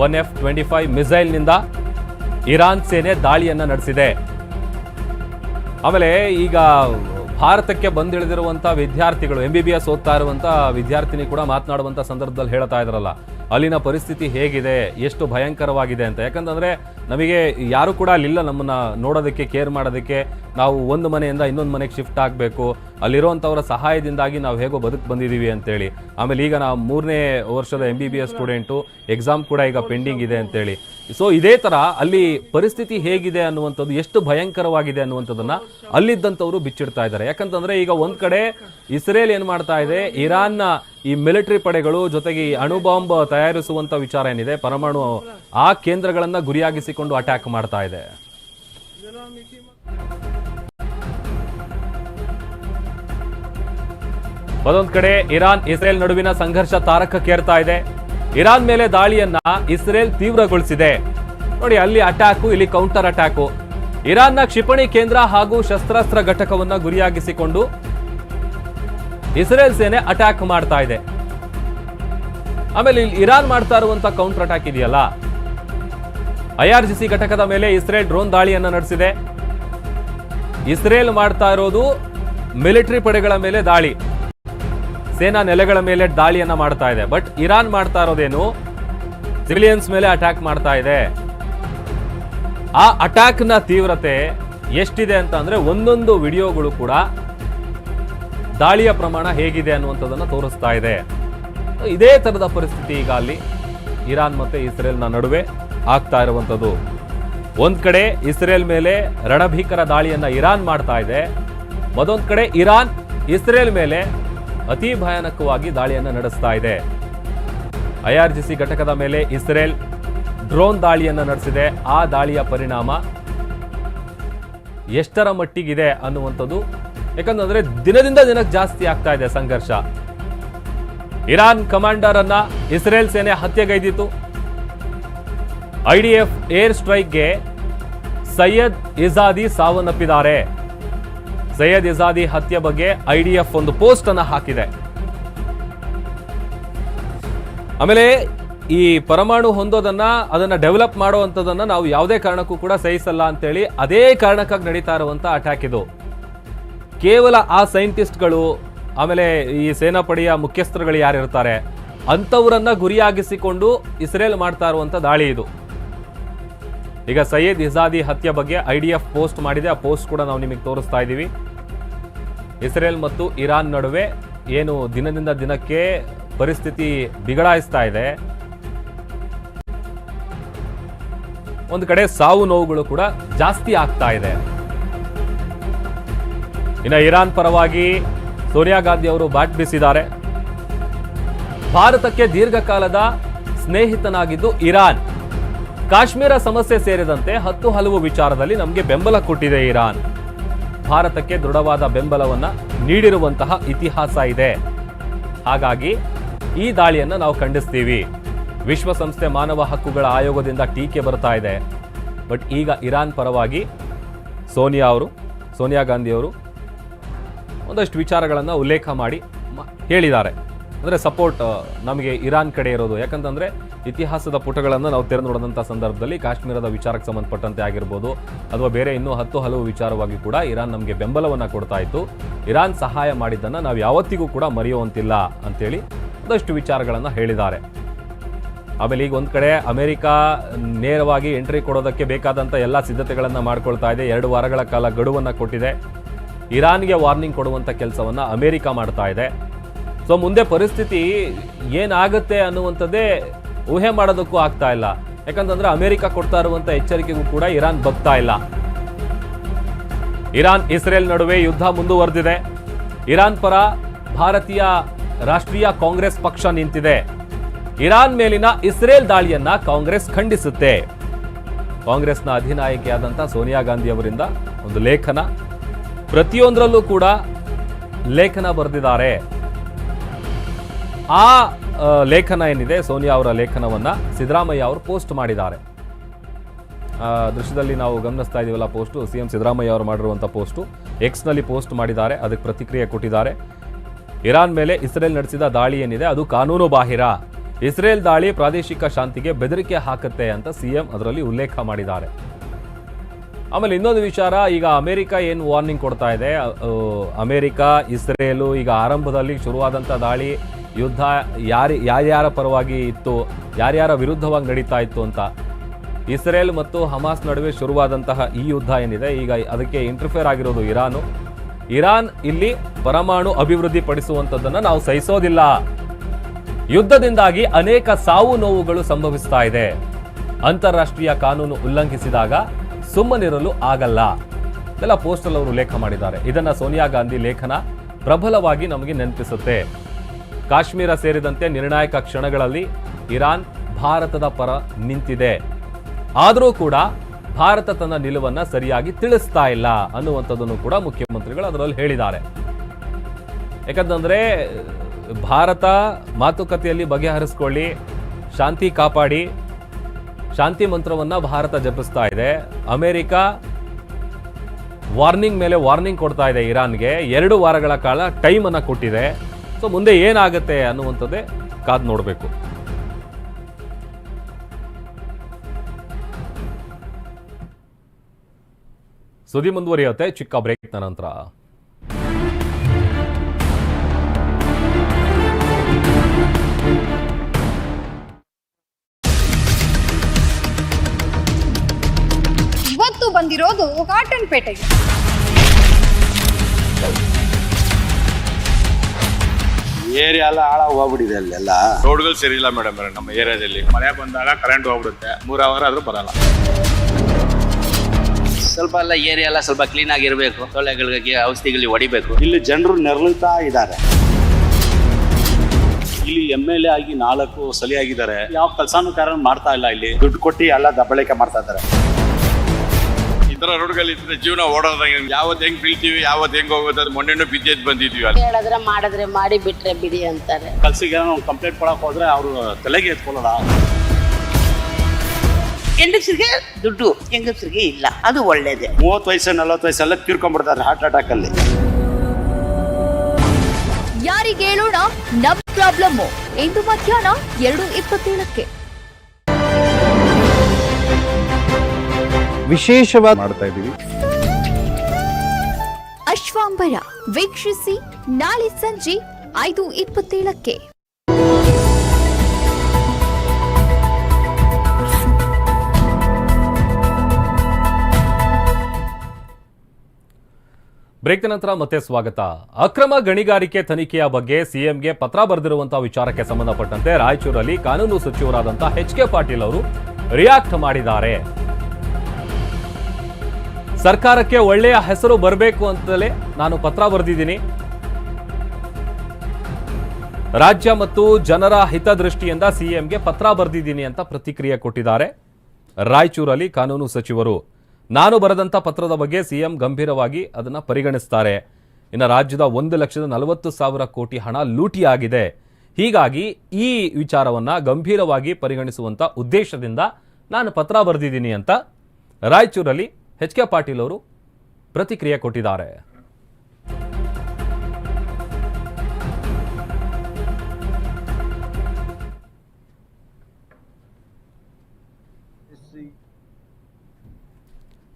one F twenty five ಮಿಸೈಲ್ನಿಂದ Iran ಸೇನೆ ದಾಳಿಯನ್ನು ನಡೆಸಿದೆ. ಆಮೇಲೆ ಈಗ ಭಾರತಕ್ಕೆ ಬಂದಿಳಿದಿರುವಂಥ ವಿದ್ಯಾರ್ಥಿಗಳು ಎಂ ಬಿ ಬಿ ಎಸ್ ಓದ್ತಾ ಇರುವಂಥ ವಿದ್ಯಾರ್ಥಿನಿ ಕೂಡ ಮಾತನಾಡುವಂಥ ಸಂದರ್ಭದಲ್ಲಿ ಹೇಳ್ತಾ ಇದ್ರಲ್ಲ. ಅಲ್ಲಿನ ಪರಿಸ್ಥಿತಿ ಹೇಗಿದೆ, ಎಷ್ಟು ಭಯಂಕರವಾಗಿದೆ ಅಂತ. ಯಾಕಂತಂದರೆ, ನಮಗೆ ಯಾರೂ ಕೂಡ ಅಲ್ಲಿಲ್ಲ ನಮ್ಮನ್ನು ನೋಡೋದಕ್ಕೆ ಕೇರ್ ಮಾಡೋದಕ್ಕೆ. ನಾವು ಒಂದು ಮನೆಯಿಂದ ಇನ್ನೊಂದು ಮನೆಗೆ ಶಿಫ್ಟ್ ಆಗಬೇಕು. ಅಲ್ಲಿರುವಂಥವರ ಸಹಾಯದಿಂದಾಗಿ ನಾವು ಹೇಗೋ ಬದುಕು ಬಂದಿದ್ದೀವಿ ಅಂತೇಳಿ. ಆಮೇಲೆ ಈಗ ನಾವು ಮೂರನೇ ವರ್ಷದ M B B S student exam ಕೂಡ ಈಗ ಪೆಂಡಿಂಗ್ ಇದೆ ಅಂತೇಳಿ. ಸೊ ಇದೇ ಥರ ಅಲ್ಲಿ ಪರಿಸ್ಥಿತಿ ಹೇಗಿದೆ ಅನ್ನುವಂಥದ್ದು, ಎಷ್ಟು ಭಯಂಕರವಾಗಿದೆ ಅನ್ನುವಂಥದ್ದನ್ನು ಅಲ್ಲಿದ್ದಂಥವರು ಬಿಚ್ಚಿಡ್ತಾ ಇದ್ದಾರೆ. ಯಾಕಂತಂದರೆ ಈಗ ಒಂದು ಕಡೆ ಇಸ್ರೇಲ್ ಏನು ಮಾಡ್ತಾ ಇದೆ, ಇರಾನ್ನ ಈ ಮಿಲಿಟರಿ ಪಡೆಗಳು ಜೊತೆಗೆ ಈ ಅಣು ಬಾಂಬ್ ತಯಾರಿಸುವಂಥ ವಿಚಾರ ಏನಿದೆ, ಪರಮಾಣು ಆ ಕೇಂದ್ರಗಳನ್ನು ಗುರಿಯಾಗಿಸಿಕೊಂಡು ಅಟ್ಯಾಕ್ ಮಾಡ್ತಾ ಇದೆ. ಮತ್ತೊಂದ್ ಕಡೆ ಇರಾನ್, ಇಸ್ರೇಲ್ ನಡುವಿನ ಸಂಘರ್ಷ ತಾರಕಕ್ಕೇರ್ತಾ ಇದೆ. ಇರಾನ್ ಮೇಲೆ ದಾಳಿಯನ್ನ ಇಸ್ರೇಲ್ ತೀವ್ರಗೊಳಿಸಿದೆ. ನೋಡಿ, ಅಲ್ಲಿ ಅಟ್ಯಾಕು, ಇಲ್ಲಿ ಕೌಂಟರ್ ಅಟ್ಯಾಕು. ಇರಾನ್ನ ಕ್ಷಿಪಣಿ ಕೇಂದ್ರ ಹಾಗೂ ಶಸ್ತ್ರಾಸ್ತ್ರ ಘಟಕವನ್ನ ಗುರಿಯಾಗಿಸಿಕೊಂಡು ಇಸ್ರೇಲ್ ಸೇನೆ ಅಟ್ಯಾಕ್ ಮಾಡ್ತಾ ಇದೆ. ಆಮೇಲೆ ಇಲ್ಲಿ ಇರಾನ್ ಮಾಡ್ತಾ ಇರುವಂತ ಕೌಂಟರ್ ಅಟ್ಯಾಕ್ ಇದೆಯಲ್ಲ? ಐಆರ್ಜಿಸಿ ಘಟಕದ ಮೇಲೆ ಇಸ್ರೇಲ್ ಡ್ರೋನ್ ದಾಳಿಯನ್ನ ನಡೆಸಿದೆ. ಇಸ್ರೇಲ್ ಮಾಡ್ತಾ ಇರೋದು ಮಿಲಿಟರಿ ಪಡೆಗಳ ಮೇಲೆ ದಾಳಿ. ಸೇನಾ ನೆಲೆಗಳ ಮೇಲೆ ದಾಳಿಯನ್ನ ಮಾಡ್ತಾ ಇದೆ. ಬಟ್ ಇರಾನ್ ಮಾಡ್ತಾ ಇರೋದೇನು? ಸಿವಿಲಿಯನ್ಸ್ ಮೇಲೆ ಅಟ್ಯಾಕ್ ಮಾಡ್ತಾ ಇದೆ. ಆ ಅಟ್ಯಾಕ್ನ ತೀವ್ರತೆ ಎಷ್ಟಿದೆ ಅಂತ ಅಂದ್ರೆ ಒಂದೊಂದು ವಿಡಿಯೋಗಳು ಕೂಡ ದಾಳಿಯ ಪ್ರಮಾಣ ಹೇಗಿದೆ ಅನ್ನುವಂಥದ್ದನ್ನು ತೋರಿಸ್ತಾ ಇದೆ. ಇದೇ ತರದ ಪರಿಸ್ಥಿತಿ ಈಗ ಅಲ್ಲಿ ಇರಾನ್ ಮತ್ತೆ ಇಸ್ರೇಲ್ನ ನಡುವೆ ಆಗ್ತಾ ಇರುವಂಥದ್ದು. ಒಂದು ಕಡೆ ಇಸ್ರೇಲ್ ಮೇಲೆ ರಣಭೀಕರ ದಾಳಿಯನ್ನ ಇರಾನ್ ಮಾಡ್ತಾ ಇದೆ. ಮತ್ತೊಂದು ಕಡೆ ಇರಾನ್ ಇಸ್ರೇಲ್ ಮೇಲೆ ಅತಿ ಭಯಾನಕವಾಗಿ ದಾಳಿಯನ್ನು ನಡೆಸ್ತಾ ಇದೆ. ಐಆರ್ಜಿಸಿ ಘಟಕದ ಮೇಲೆ ಇಸ್ರೇಲ್ ಡ್ರೋನ್ ದಾಳಿಯನ್ನು ನಡೆಸಿದೆ. ಆ ದಾಳಿಯ ಪರಿಣಾಮ ಎಷ್ಟರ ಮಟ್ಟಿಗಿದೆ ಅನ್ನುವಂಥದ್ದು ಯಾಕಂತಂದ್ರೆ ದಿನದಿಂದ ದಿನಕ್ಕೆ ಜಾಸ್ತಿ ಆಗ್ತಾ ಇದೆ ಸಂಘರ್ಷ. ಇರಾನ್ ಕಮಾಂಡರ್ ಅನ್ನ ಇಸ್ರೇಲ್ ಸೇನೆ ಹತ್ಯೆಗೈದಿತ್ತು. ಐಡಿಎಫ್ ಏರ್ ಸ್ಟ್ರೈಕ್ಗೆ ಸೈಯದ್ ಇಜಾದಿ ಸಾವನ್ನಪ್ಪಿದ್ದಾರೆ. ಸೈಯದ್ ಇಜಾದಿ ಹತ್ಯೆ ಬಗ್ಗೆ ಐಡಿಎಫ್ ಒಂದು ಪೋಸ್ಟ್ ಅನ್ನ ಹಾಕಿದೆ. ಆಮೇಲೆ ಈ ಪರಮಾಣು ಹೊಂದೋದನ್ನ, ಅದನ್ನ ಡೆವಲಪ್ ಮಾಡುವಂಥದ್ದನ್ನ ನಾವು ಯಾವುದೇ ಕಾರಣಕ್ಕೂ ಕೂಡ ಸಹಿಸಲ್ಲ ಅಂತೇಳಿ ಅದೇ ಕಾರಣಕ್ಕಾಗಿ ನಡೀತಾ ಇರುವಂತ ಅಟ್ಯಾಕ್ ಇದು. ಕೇವಲ ಆ ಸೈಂಟಿಸ್ಟ್ಗಳು ಆಮೇಲೆ ಈ ಸೇನಾಪಡೆಯ ಮುಖ್ಯಸ್ಥರುಗಳು ಯಾರಿರ್ತಾರೆ, ಅಂಥವರನ್ನ ಗುರಿಯಾಗಿಸಿಕೊಂಡು ಇಸ್ರೇಲ್ ಮಾಡ್ತಾ ಇರುವಂತ ದಾಳಿ ಇದು. ಈಗ ಸಯ್ಯದ್ ಇಜಾದಿ ಹತ್ಯೆ ಬಗ್ಗೆ ಐ ಡಿ ಎಫ್ ಪೋಸ್ಟ್ ಮಾಡಿದೆ. ಆ ಪೋಸ್ಟ್ ಕೂಡ ನಾವು ನಿಮಗೆ ತೋರಿಸ್ತಾ ಇದ್ದೀವಿ. ಇಸ್ರೇಲ್ ಮತ್ತು ಇರಾನ್ ನಡುವೆ ಏನು ದಿನದಿಂದ ದಿನಕ್ಕೆ ಪರಿಸ್ಥಿತಿ ಬಿಗಡಾಯಿಸ್ತಾ ಇದೆ. ಒಂದು ಕಡೆ ಸಾವು ನೋವುಗಳು ಕೂಡ ಜಾಸ್ತಿ ಆಗ್ತಾ ಇದೆ. ಇನ್ನು ಇರಾನ್ ಪರವಾಗಿ ಸೋನಿಯಾ ಗಾಂಧಿ ಅವರು ಬ್ಯಾಟ್ ಬೀಸಿದ್ದಾರೆ. ಭಾರತಕ್ಕೆ ದೀರ್ಘಕಾಲದ ಸ್ನೇಹಿತನಾಗಿದ್ದು ಇರಾನ್. ಕಾಶ್ಮೀರ ಸಮಸ್ಯೆ ಸೇರಿದಂತೆ ಹತ್ತು ಹಲವು ವಿಚಾರದಲ್ಲಿ ನಮಗೆ ಬೆಂಬಲ ಕೊಟ್ಟಿದೆ ಇರಾನ್. ಭಾರತಕ್ಕೆ ದೃಢವಾದ ಬೆಂಬಲವನ್ನು ನೀಡಿರುವಂತಹ ಇತಿಹಾಸ ಇದೆ. ಹಾಗಾಗಿ ಈ ದಾಳಿಯನ್ನು ನಾವು ಖಂಡಿಸ್ತೀವಿ. ವಿಶ್ವಸಂಸ್ಥೆ ಮಾನವ ಹಕ್ಕುಗಳ ಆಯೋಗದಿಂದ ಟೀಕೆ ಬರ್ತಾ ಇದೆ. ಬಟ್ ಈಗ ಇರಾನ್ ಪರವಾಗಿ ಸೋನಿಯಾ ಅವರು, ಸೋನಿಯಾ ಗಾಂಧಿ ಅವರು ಒಂದಷ್ಟು ವಿಚಾರಗಳನ್ನು ಉಲ್ಲೇಖ ಮಾಡಿ ಹೇಳಿದ್ದಾರೆ. ಅಂದರೆ ಸಪೋರ್ಟ್ ನಮಗೆ ಇರಾನ್ ಕಡೆ ಇರೋದು. ಯಾಕಂತಂದ್ರೆ ಇತಿಹಾಸದ ಪುಟಗಳನ್ನು ನಾವು ತೆರೆದು ನೋಡಿದಂಥ ಸಂದರ್ಭದಲ್ಲಿ ಕಾಶ್ಮೀರದ ವಿಚಾರಕ್ಕೆ ಸಂಬಂಧಪಟ್ಟಂತೆ ಆಗಿರ್ಬೋದು, ಅಥವಾ ಬೇರೆ ಇನ್ನೂ ಹತ್ತು ಹಲವು ವಿಚಾರವಾಗಿ ಕೂಡ ಇರಾನ್ ನಮಗೆ ಬೆಂಬಲವನ್ನು ಕೊಡ್ತಾ ಇತ್ತು. ಇರಾನ್ ಸಹಾಯ ಮಾಡಿದ್ದನ್ನು ನಾವು ಯಾವತ್ತಿಗೂ ಕೂಡ ಮರೆಯುವಂತಿಲ್ಲ ಅಂತೇಳಿ ಒಂದಷ್ಟು ವಿಚಾರಗಳನ್ನು ಹೇಳಿದ್ದಾರೆ. ಆಮೇಲೆ ಈಗ ಒಂದು ಕಡೆ ಅಮೆರಿಕ ನೇರವಾಗಿ ಎಂಟ್ರಿ ಕೊಡೋದಕ್ಕೆ ಬೇಕಾದಂಥ ಎಲ್ಲ ಸಿದ್ಧತೆಗಳನ್ನು ಮಾಡ್ಕೊಳ್ತಾ ಇದೆ, ಎರಡು ವಾರಗಳ ಕಾಲ ಗಡುವನ್ನು ಕೊಟ್ಟಿದೆ. ಇರಾನ್ಗೆ ವಾರ್ನಿಂಗ್ ಕೊಡುವಂಥ ಕೆಲಸವನ್ನು ಅಮೆರಿಕ ಮಾಡ್ತಾ ಇದೆ. ಸೊ ಮುಂದೆ ಪರಿಸ್ಥಿತಿ ಏನಾಗುತ್ತೆ ಅನ್ನುವಂಥದ್ದೇ ಊಹೆ ಮಾಡೋದಕ್ಕೂ ಆಗ್ತಾ ಇಲ್ಲ. ಯಾಕಂತಂದ್ರೆ ಅಮೆರಿಕ ಕೊಡ್ತಾ ಇರುವಂಥ ಎಚ್ಚರಿಕೆಗೂ ಕೂಡ ಇರಾನ್ ಬಗ್ತಾ ಇಲ್ಲ. ಇರಾನ್ ಇಸ್ರೇಲ್ ನಡುವೆ ಯುದ್ಧ ಮುಂದುವರೆದಿದೆ. ಇರಾನ್ ಪರ ಭಾರತೀಯ ರಾಷ್ಟ್ರೀಯ ಕಾಂಗ್ರೆಸ್ ಪಕ್ಷ ನಿಂತಿದೆ. ಇರಾನ್ ಮೇಲಿನ ಇಸ್ರೇಲ್ ದಾಳಿಯನ್ನ ಕಾಂಗ್ರೆಸ್ ಖಂಡಿಸುತ್ತೆ. ಕಾಂಗ್ರೆಸ್ನ ಅಧಿನಾಯಕಿಯಾದಂಥ ಸೋನಿಯಾ ಗಾಂಧಿ ಅವರಿಂದ ಒಂದು ಲೇಖನ. ಪ್ರತಿಯೊಂದರಲ್ಲೂ ಕೂಡ ಲೇಖನ ಬರೆದಿದ್ದಾರೆ. ಆ ಆ, ಲೇಖನ ಏನಿದೆ? ಸೋನಿಯಾ ಅವರ ಲೇಖನವನ್ನು ಸಿದ್ದರಾಮಯ್ಯ ಅವರು ಪೋಸ್ಟ್ ಮಾಡಿದ್ದಾರೆ. ದೃಶ್ಯದಲ್ಲಿ ನಾವು ಗಮನಿಸ್ತಾ ಇದ್ದೀವಲ್ಲ ಪೋಸ್ಟು. ಸಿ ಎಂ ಸಿದ್ದರಾಮಯ್ಯ ಅವರು ಮಾಡಿರುವಂಥ ಪೋಸ್ಟು. ಎಕ್ಸ್ನಲ್ಲಿ ಪೋಸ್ಟ್ ಮಾಡಿದ್ದಾರೆ. ಅದಕ್ಕೆ ಪ್ರತಿಕ್ರಿಯೆ ಕೊಟ್ಟಿದ್ದಾರೆ. ಇರಾನ್ ಮೇಲೆ ಇಸ್ರೇಲ್ ನಡೆಸಿದ ದಾಳಿ ಏನಿದೆ? ಅದು ಕಾನೂನು ಬಾಹಿರ. ಇಸ್ರೇಲ್ ದಾಳಿ ಪ್ರಾದೇಶಿಕ ಶಾಂತಿಗೆ ಬೆದರಿಕೆ ಹಾಕುತ್ತೆ ಅಂತ ಸಿಎಂ ಅದರಲ್ಲಿ ಉಲ್ಲೇಖ ಮಾಡಿದ್ದಾರೆ. ಆಮೇಲೆ ಇನ್ನೊಂದು ವಿಚಾರ, ಈಗ ಅಮೆರಿಕ ಏನು ವಾರ್ನಿಂಗ್ ಕೊಡ್ತಾ ಇದೆ? ಅಮೆರಿಕ, ಇಸ್ರೇಲು, ಈಗ ಆರಂಭದಲ್ಲಿ ಶುರುವಾದಂಥ ದಾಳಿ ಯುದ್ಧ ಯಾರಿ ಯಾರ್ಯಾರ ಪರವಾಗಿ ಇತ್ತು, ಯಾರ್ಯಾರ ವಿರುದ್ಧವಾಗಿ ನಡೀತಾ ಇತ್ತು ಅಂತ. ಇಸ್ರೇಲ್ ಮತ್ತು ಹಮಾಸ್ ನಡುವೆ ಶುರುವಾದಂತಹ ಈ ಯುದ್ಧ ಏನಿದೆ, ಈಗ ಅದಕ್ಕೆ ಇಂಟರ್ಫೇರ್ ಆಗಿರೋದು ಇರಾನು. ಇರಾನ್ ಇಲ್ಲಿ ಪರಮಾಣು ಅಭಿವೃದ್ಧಿ ಪಡಿಸುವಂಥದ್ದನ್ನು ನಾವು ಸಹಿಸೋದಿಲ್ಲ. ಯುದ್ಧದಿಂದಾಗಿ ಅನೇಕ ಸಾವು ನೋವುಗಳು ಸಂಭವಿಸ್ತಾ ಇದೆ. ಅಂತಾರಾಷ್ಟ್ರೀಯ ಕಾನೂನು ಉಲ್ಲಂಘಿಸಿದಾಗ ಸುಮ್ಮನಿರಲು ಆಗಲ್ಲ. ಇದೆಲ್ಲ ಪೋಸ್ಟಲ್ ಅವರು ಲೇಖ ಮಾಡಿದ್ದಾರೆ. ಇದನ್ನು ಸೋನಿಯಾ ಗಾಂಧಿ ಲೇಖನ ಪ್ರಬಲವಾಗಿ ನಮಗೆ ನೆನಪಿಸುತ್ತೆ. ಕಾಶ್ಮೀರ ಸೇರಿದಂತೆ ನಿರ್ಣಾಯಕ ಕ್ಷಣಗಳಲ್ಲಿ ಇರಾನ್ ಭಾರತದ ಪರ ನಿಂತಿದೆ. ಆದರೂ ಕೂಡ ಭಾರತ ತನ್ನ ನಿಲುವನ್ನ ಸರಿಯಾಗಿ ತಿಳಿಸ್ತಾ ಇಲ್ಲ ಅನ್ನುವಂಥದ್ದನ್ನು ಕೂಡ ಮುಖ್ಯಮಂತ್ರಿಗಳು ಅದರಲ್ಲಿ ಹೇಳಿದ್ದಾರೆ. ಯಾಕಂತಂದ್ರೆ, ಭಾರತ ಮಾತುಕತೆಯಲ್ಲಿ ಬಗೆಹರಿಸ್ಕೊಳ್ಳಿ, ಶಾಂತಿ ಕಾಪಾಡಿ, ಶಾಂತಿ ಮಂತ್ರವನ್ನ ಭಾರತ ಜಪಿಸ್ತಾ ಇದೆ. ಅಮೆರಿಕ ವಾರ್ನಿಂಗ್ ಮೇಲೆ ವಾರ್ನಿಂಗ್ ಕೊಡ್ತಾ ಇದೆ ಇರಾನ್ಗೆ. ಎರಡು ವಾರಗಳ ಕಾಲ ಟೈಮನ್ನು ಕೊಟ್ಟಿದೆ. ಸೊ ಮುಂದೆ ಏನಾಗುತ್ತೆ ಅನ್ನುವಂಥದ್ದೇ ಕಾದು ನೋಡಬೇಕು. ಸುದ್ದಿ ಮುಂದುವರಿಯುತ್ತೆ, ಚಿಕ್ಕ ಬ್ರೇಕ್ನ ನಂತರ. ಇವತ್ತು ಬಂದಿರೋದು ಕಾಟನ್ ಪೇಟೆಗೆ. ಏರಿಯಾ ಎಲ್ಲ ಹಾಳಾಗಿ ಹೋಗ್ಬಿಟ್ಟಿದೆ ಅಲ್ಲೆಲ್ಲ ರೋಡ್ಗಳು ಸರಿ ಇಲ್ಲ ಮೇಡಮ್ ನಮ್ಮ ಏರಿಯಾದಲ್ಲಿ. ಮಳೆ ಬಂದಾಗ ಕರೆಂಟ್ ಹೋಗ್ಬಿಡುತ್ತೆ. ಮೂರ್ ಅವರ್ ಆದ್ರೂ ಬರಲ್ಲ. ಸ್ವಲ್ಪ ಎಲ್ಲ ಏರಿಯಾ ಎಲ್ಲ ಸ್ವಲ್ಪ ಕ್ಲೀನ್ ಆಗಿರ್ಬೇಕು. ಸೊಳ್ಳೆಗಳಿಗೆ ಔಷಧಿಗಳಿಗೆ ಹೊಡಿಬೇಕು. ಇಲ್ಲಿ ಜನರು ನೆರಳುತ್ತಾ ಇದ್ದಾರೆ. ಇಲ್ಲಿ ಎಂ ಎಲ್ ಎ ಆಗಿ ನಾಲ್ಕು ಸಲಿಯಾಗಿದ್ದಾರೆ. ಯಾವ ಕೆಲಸನೂ ಕಾರಣ ಮಾಡ್ತಾ ಇಲ್ಲ ಇಲ್ಲಿ. ದುಡ್ಡು ಕೊಟ್ಟು ಎಲ್ಲ ದಬ್ಬಳಿಕೆ ಮಾಡ್ತಾ ಇದ್ದಾರೆ. ಈ ತರ ರೋಡ್ಗಳು ಇದ್ರೆ ಜೀವನ ಓಡೋದಂಗೆ ಯಾವತ್ ಹೆಂಗ್ ಬೀಳ್ತೀವಿ ಯಾವತ್ ಹೆಂಗ್ ಹೋಗೋದಾದ್ರೆ ಅದು ಮೊನ್ನೆನೂ ಬಿದ್ದೆದ್ ಬಂದಿದ್ವಿ ಅಲ್ಲಿ. ಹೇಳಿದ್ರೆ ಮಾಡಿದ್ರೆ ಮಾಡಿ ಬಿಟ್ರೆ ಬಿಡಿ ಅಂತಾರೆ. ಕಲ್ಸಿಗೆ ನಾವು ಕಂಪ್ಲೇಂಟ್ ಕೊಡಕ್ ಹೋದ್ರೆ ಅವರು ತಲೆಗೆ ಎತ್ಕೊಳ್ಳೋಣ ಹೆಂಗಸರಿಗೆ ದುಡ್ಡು ಹೆಂಗಸರಿಗೆ ಇಲ್ಲ. ಅದು ಒಳ್ಳೇದೇ. ಮೂವತ್ತು ವಯಸ್ಸು ನಲ್ವತ್ತು ವಯಸ್ಸೆಲ್ಲ ತೀರ್ಕೊಂಡ್ಬಿಡ್ತಾರೆ ಹಾರ್ಟ್ ಅಟ್ಯಾಕ್ ಅಲ್ಲಿ. ಯಾರಿಗೆ ಹೇಳೋಣ ನಮ್ ಪ್ರಾಬ್ಲಮ್ ಇಂದು ಮಧ್ಯಾಹ್ನ ಎರಡು ಇಪ್ಪತ್ತೇಳಕ್ಕೆ. ವಿಶೇಷವಾಗಿ ಮಾಡ್ತಾ ಇದ್ದೀವಿ. ಅಶ್ವಾಂಬರ ವೀಕ್ಷಿಸಿ ನಾಳೆ ಸಂಜೆ ಐದು ಇಪ್ಪತ್ತೇಳಕ್ಕೆ. ಬ್ರೇಕ್ ನಂತರ ಮತ್ತೆ ಸ್ವಾಗತ. ಅಕ್ರಮ ಗಣಿಗಾರಿಕೆ ತನಿಖೆಯ ಬಗ್ಗೆ ಸಿಎಂಗೆ ಪತ್ರ ಬರೆದಿರುವಂತಹ ವಿಚಾರಕ್ಕೆ ಸಂಬಂಧಪಟ್ಟಂತೆ ರಾಯಚೂರಲ್ಲಿ ಕಾನೂನು ಸಚಿವರಾದಂತಹ ಎಚ್ ಕೆ ಪಾಟೀಲ್ ಅವರು ರಿಯಾಕ್ಟ್ ಮಾಡಿದ್ದಾರೆ. ಸರ್ಕಾರಕ್ಕೆ ಒಳ್ಳೆಯ ಹೆಸರು ಬರಬೇಕು ಅಂತಲೇ ನಾನು ಪತ್ರ ಬರೆದಿದ್ದೀನಿ. ರಾಜ್ಯ ಮತ್ತು ಜನರ ಹಿತದೃಷ್ಟಿಯಿಂದ ಸಿಎಂಗೆ ಪತ್ರ ಬರೆದಿದ್ದೀನಿ ಅಂತ ಪ್ರತಿಕ್ರಿಯೆ ಕೊಟ್ಟಿದ್ದಾರೆ. ರಾಯಚೂರಲ್ಲಿ ಕಾನೂನು ಸಚಿವರು, ನಾನು ಬರೆದಂಥ ಪತ್ರದ ಬಗ್ಗೆ ಸಿಎಂ ಗಂಭೀರವಾಗಿ ಅದನ್ನು ಪರಿಗಣಿಸ್ತಾರೆ. ಇನ್ನು ರಾಜ್ಯದ ಒಂದು ಲಕ್ಷದ ನಲವತ್ತು ಸಾವಿರ ಕೋಟಿ ಹಣ ಲೂಟಿಯಾಗಿದೆ. ಹೀಗಾಗಿ ಈ ವಿಚಾರವನ್ನು ಗಂಭೀರವಾಗಿ ಪರಿಗಣಿಸುವಂಥ ಉದ್ದೇಶದಿಂದ ನಾನು ಪತ್ರ ಬರೆದಿದ್ದೀನಿ ಅಂತ ರಾಯಚೂರಲ್ಲಿ ಎಚ್ ಕೆ ಪಾಟೀಲ್ ಅವರು ಪ್ರತಿಕ್ರಿಯೆ ಕೊಟ್ಟಿದ್ದಾರೆ.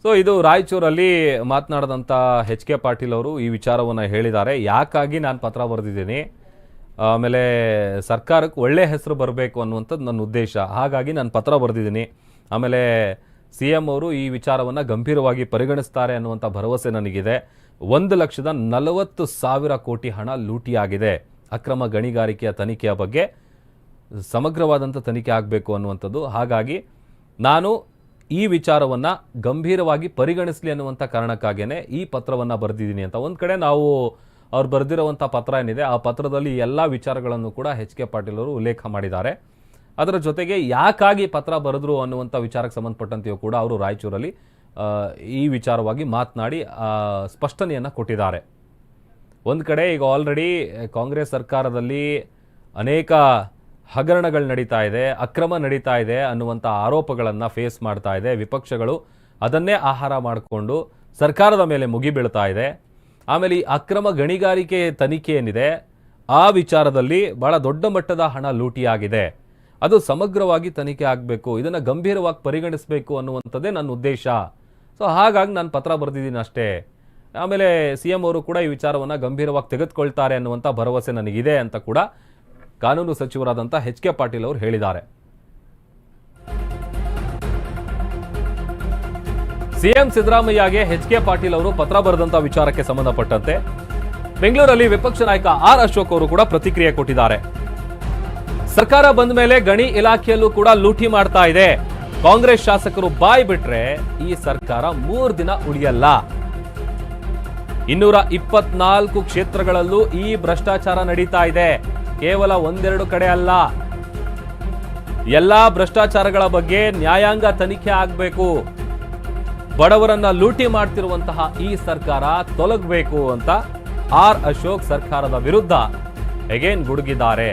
ಸೊ ಇದು ರಾಯಚೂರಲ್ಲಿ ಮಾತನಾಡಿದಂಥ ಎಚ್ ಕೆ ಪಾಟೀಲ್ ಅವರು ಈ ವಿಚಾರವನ್ನು ಹೇಳಿದ್ದಾರೆ. ಯಾಕಾಗಿ ನಾನು ಪತ್ರ ಬರೆದಿದ್ದೀನಿ? ಆಮೇಲೆ ಸರ್ಕಾರಕ್ಕೆ ಒಳ್ಳೆ ಹೆಸರು ಬರಬೇಕು ಅನ್ನುವಂಥದ್ದು ನನ್ನ ಉದ್ದೇಶ. ಹಾಗಾಗಿ ನಾನು ಪತ್ರ ಬರೆದಿದ್ದೀನಿ. ಆಮೇಲೆ ಸಿ ಎಂ ಅವರು ಈ ವಿಚಾರವನ್ನು ಗಂಭೀರವಾಗಿ ಪರಿಗಣಿಸ್ತಾರೆ ಅನ್ನುವಂಥ ಭರವಸೆ ನನಗಿದೆ. ಒಂದು ಲಕ್ಷದ ನಲವತ್ತು ಸಾವಿರ ಕೋಟಿ ಹಣ ಲೂಟಿಯಾಗಿದೆ. ಅಕ್ರಮ ಗಣಿಗಾರಿಕೆಯ ತನಿಖೆಯ ಬಗ್ಗೆ ಸಮಗ್ರವಾದಂಥ ತನಿಖೆ ಆಗಬೇಕು ಅನ್ನುವಂಥದ್ದು. ಹಾಗಾಗಿ ನಾನು ಈ ವಿಚಾರವನ್ನು ಗಂಭೀರವಾಗಿ ಪರಿಗಣಿಸಲಿ ಅನ್ನುವಂಥ ಕಾರಣಕ್ಕಾಗೇನೆ ಈ ಪತ್ರವನ್ನು ಬರೆದಿದ್ದೀನಿ ಅಂತ. ಒಂದು ಕಡೆ ನಾವು ಅವ್ರು ಬರೆದಿರುವಂಥ ಪತ್ರ ಏನಿದೆ, ಆ ಪತ್ರದಲ್ಲಿ ಎಲ್ಲ ವಿಚಾರಗಳನ್ನು ಕೂಡ ಎಚ್ ಕೆ ಪಾಟೀಲ್ ಅವರು ಉಲ್ಲೇಖ ಮಾಡಿದ್ದಾರೆ. ಅದರ ಜೊತೆಗೆ ಯಾಕಾಗಿ ಪತ್ರ ಬರೆದ್ರು ಅನ್ನುವಂಥ ವಿಚಾರಕ್ಕೆ ಸಂಬಂಧಪಟ್ಟಂತೆಯೂ ಕೂಡ ಅವರು ರಾಯಚೂರಲ್ಲಿ ಈ ವಿಚಾರವಾಗಿ ಮಾತನಾಡಿ ಸ್ಪಷ್ಟನೆಯನ್ನು ಕೊಟ್ಟಿದ್ದಾರೆ. ಒಂದು ಕಡೆ ಈಗ ಆಲ್ರೆಡಿ ಕಾಂಗ್ರೆಸ್ ಸರ್ಕಾರದಲ್ಲಿ ಅನೇಕ ಹಗರಣಗಳು ನಡೀತಾ ಇದೆ, ಅಕ್ರಮ ನಡೀತಾ ಇದೆ ಅನ್ನುವಂಥ ಆರೋಪಗಳನ್ನು ಫೇಸ್ ಮಾಡ್ತಾ ಇದೆ. ವಿಪಕ್ಷಗಳು ಅದನ್ನೇ ಆಹಾರ ಮಾಡಿಕೊಂಡು ಸರ್ಕಾರದ ಮೇಲೆ ಮುಗಿಬೀಳ್ತಾ ಇದೆ. ಆಮೇಲೆ ಈ ಅಕ್ರಮ ಗಣಿಗಾರಿಕೆ ತನಿಖೆ ಏನಿದೆ, ಆ ವಿಚಾರದಲ್ಲಿ ಭಾಳ ದೊಡ್ಡ ಮಟ್ಟದ ಹಣ ಲೂಟಿಯಾಗಿದೆ. ಅದು ಸಮಗ್ರವಾಗಿ ತನಿಖೆ ಆಗಬೇಕು, ಇದನ್ನು ಗಂಭೀರವಾಗಿ ಪರಿಗಣಿಸಬೇಕು ಅನ್ನುವಂಥದ್ದೇ ನನ್ನ ಉದ್ದೇಶ. ಸೊ ಹಾಗಾಗಿ ನಾನು ಪತ್ರ ಬರೆದಿದ್ದೀನಿ ಅಷ್ಟೇ. ಆಮೇಲೆ ಸಿ ಎಂ ಅವರು ಕೂಡ ಈ ವಿಚಾರವನ್ನು ಗಂಭೀರವಾಗಿ ತೆಗೆದುಕೊಳ್ತಾರೆ ಅನ್ನುವಂಥ ಭರವಸೆ ನನಗಿದೆ ಅಂತ ಕೂಡ ಕಾನೂನು ಸಚಿವರಾದಂಥ ಎಚ್ ಕೆ ಪಾಟೀಲ್ ಅವರು ಹೇಳಿದ್ದಾರೆ. ಸಿಎಂ ಸಿದ್ದರಾಮಯ್ಯಗೆ ಎಚ್ ಕೆ ಪಾಟೀಲ್ ಅವರು ಪತ್ರ ಬರೆದಂತ ವಿಚಾರಕ್ಕೆ ಸಂಬಂಧಪಟ್ಟಂತೆ ಬೆಂಗಳೂರಲ್ಲಿ ವಿಪಕ್ಷ ನಾಯಕ ಆರ್ ಅಶೋಕ್ ಅವರು ಕೂಡ ಪ್ರತಿಕ್ರಿಯೆ ಕೊಟ್ಟಿದ್ದಾರೆ. ಸರ್ಕಾರ ಬಂದ ಮೇಲೆ ಗಣಿ ಇಲಾಖೆಯಲ್ಲೂ ಕೂಡ ಲೂಟಿ ಮಾಡ್ತಾ ಇದೆ. ಕಾಂಗ್ರೆಸ್ ಶಾಸಕರು ಬಾಯ್ ಬಿಟ್ರೆ ಈ ಸರ್ಕಾರ ಮೂರು ದಿನ ಉಳಿಯಲ್ಲ. ಇನ್ನೂರ ಇಪ್ಪತ್ನಾಲ್ಕು ಕ್ಷೇತ್ರಗಳಲ್ಲೂ ಈ ಭ್ರಷ್ಟಾಚಾರ ನಡೀತಾ ಇದೆ. ಕೇವಲ ಒಂದೆರಡು ಕಡೆ ಅಲ್ಲ. ಎಲ್ಲಾ ಭ್ರಷ್ಟಾಚಾರಗಳ ಬಗ್ಗೆ ನ್ಯಾಯಾಂಗ ತನಿಖೆ ಆಗಬೇಕು. ಬಡವರನ್ನ ಲೂಟಿ ಮಾಡ್ತಿರುವಂತಹ ಈ ಸರ್ಕಾರ ತೊಲಗಬೇಕು ಅಂತ ಆರ್ ಅಶೋಕ್ ಸರ್ಕಾರದ ವಿರುದ್ಧ ಎಗೇನ್ ಗುಡುಗಿದ್ದಾರೆ.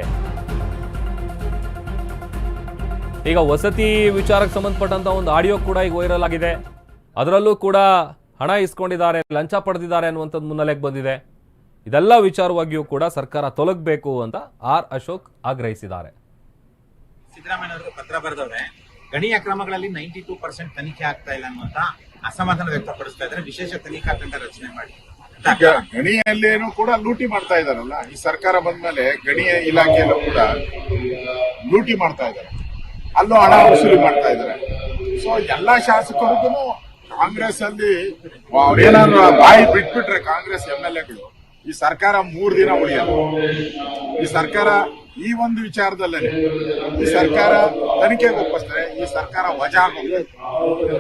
ಈಗ ವಸತಿ ವಿಚಾರಕ್ಕೆ ಸಂಬಂಧಪಟ್ಟಂತ ಒಂದು ಆಡಿಯೋ ಕೂಡ ಈಗ ವೈರಲ್ ಆಗಿದೆ. ಅದರಲ್ಲೂ ಕೂಡ ಹಣ ಇಸ್ಕೊಂಡಿದ್ದಾರೆ ಲಂಚ ಪಡೆದಿದ್ದಾರೆ ಅನ್ನುವಂಥದ್ದು ಮುನ್ನೆಲೆಗೆ ಬಂದಿದೆ. ಇದೆಲ್ಲ ವಿಚಾರವಾಗಿಯೂ ಕೂಡ ಸರ್ಕಾರ ತೊಲಗಬೇಕು ಅಂತ ಆರ್ ಅಶೋಕ್ ಆಗ್ರಹಿಸಿದ್ದಾರೆ. ಸಿದ್ದರಾಮಯ್ಯ ಪತ್ರ ಬರೆದವ್ರೆ ಗಣಿ ಅಕ್ರಮಗಳಲ್ಲಿ ನೈಂಟಿ ಟೂ ಪರ್ಸೆಂಟ್ ತನಿಖೆ ಆಗ್ತಾ ಇಲ್ಲ ಅನ್ನುವಂತ ಅಸಮಾಧಾನ ವ್ಯಕ್ತಪಡಿಸ್ತಾ ಇದ್ದಾರೆ. ವಿಶೇಷ ತನಿಖಾ ತಂಡ ರಚನೆ ಮಾಡಿ. ಗಣಿಯಲ್ಲೇನು ಕೂಡ ಲೂಟಿ ಮಾಡ್ತಾ ಇದಾರಲ್ಲ ಈ ಸರ್ಕಾರ ಬಂದ್ಮೇಲೆ ಗಣಿಯ ಇಲಾಖೆಯಲ್ಲೂ ಕೂಡ ಲೂಟಿ ಮಾಡ್ತಾ ಇದ್ದಾರೆ. ಅಲ್ಲೂ ಹಣ ವಸೂಲಿ ಮಾಡ್ತಾ ಇದ್ದಾರೆ. ಸೊ ಎಲ್ಲಾ ಶಾಸಕರಿಗೂ ಕಾಂಗ್ರೆಸ್ ಅಲ್ಲಿ ಅವ್ರೇನಾದ್ರು ಬಾಯಿ ಬಿಟ್ಬಿಟ್ರೆ ಕಾಂಗ್ರೆಸ್ ಎಂ ಎಲ್ ಎಗಳು, ಈ ಸರ್ಕಾರ ಮೂರ್ ದಿನ ಉಳಿಯಲ್ಲ. ಈ ಸರ್ಕಾರ ಈ ಒಂದು ವಿಚಾರದಲ್ಲೇ ಈ ಸರ್ಕಾರ ತನಿಖೆಗೆ ಒಪ್ಪಿಸ್ತಾರೆ ಈ ಸರ್ಕಾರ ವಜಾ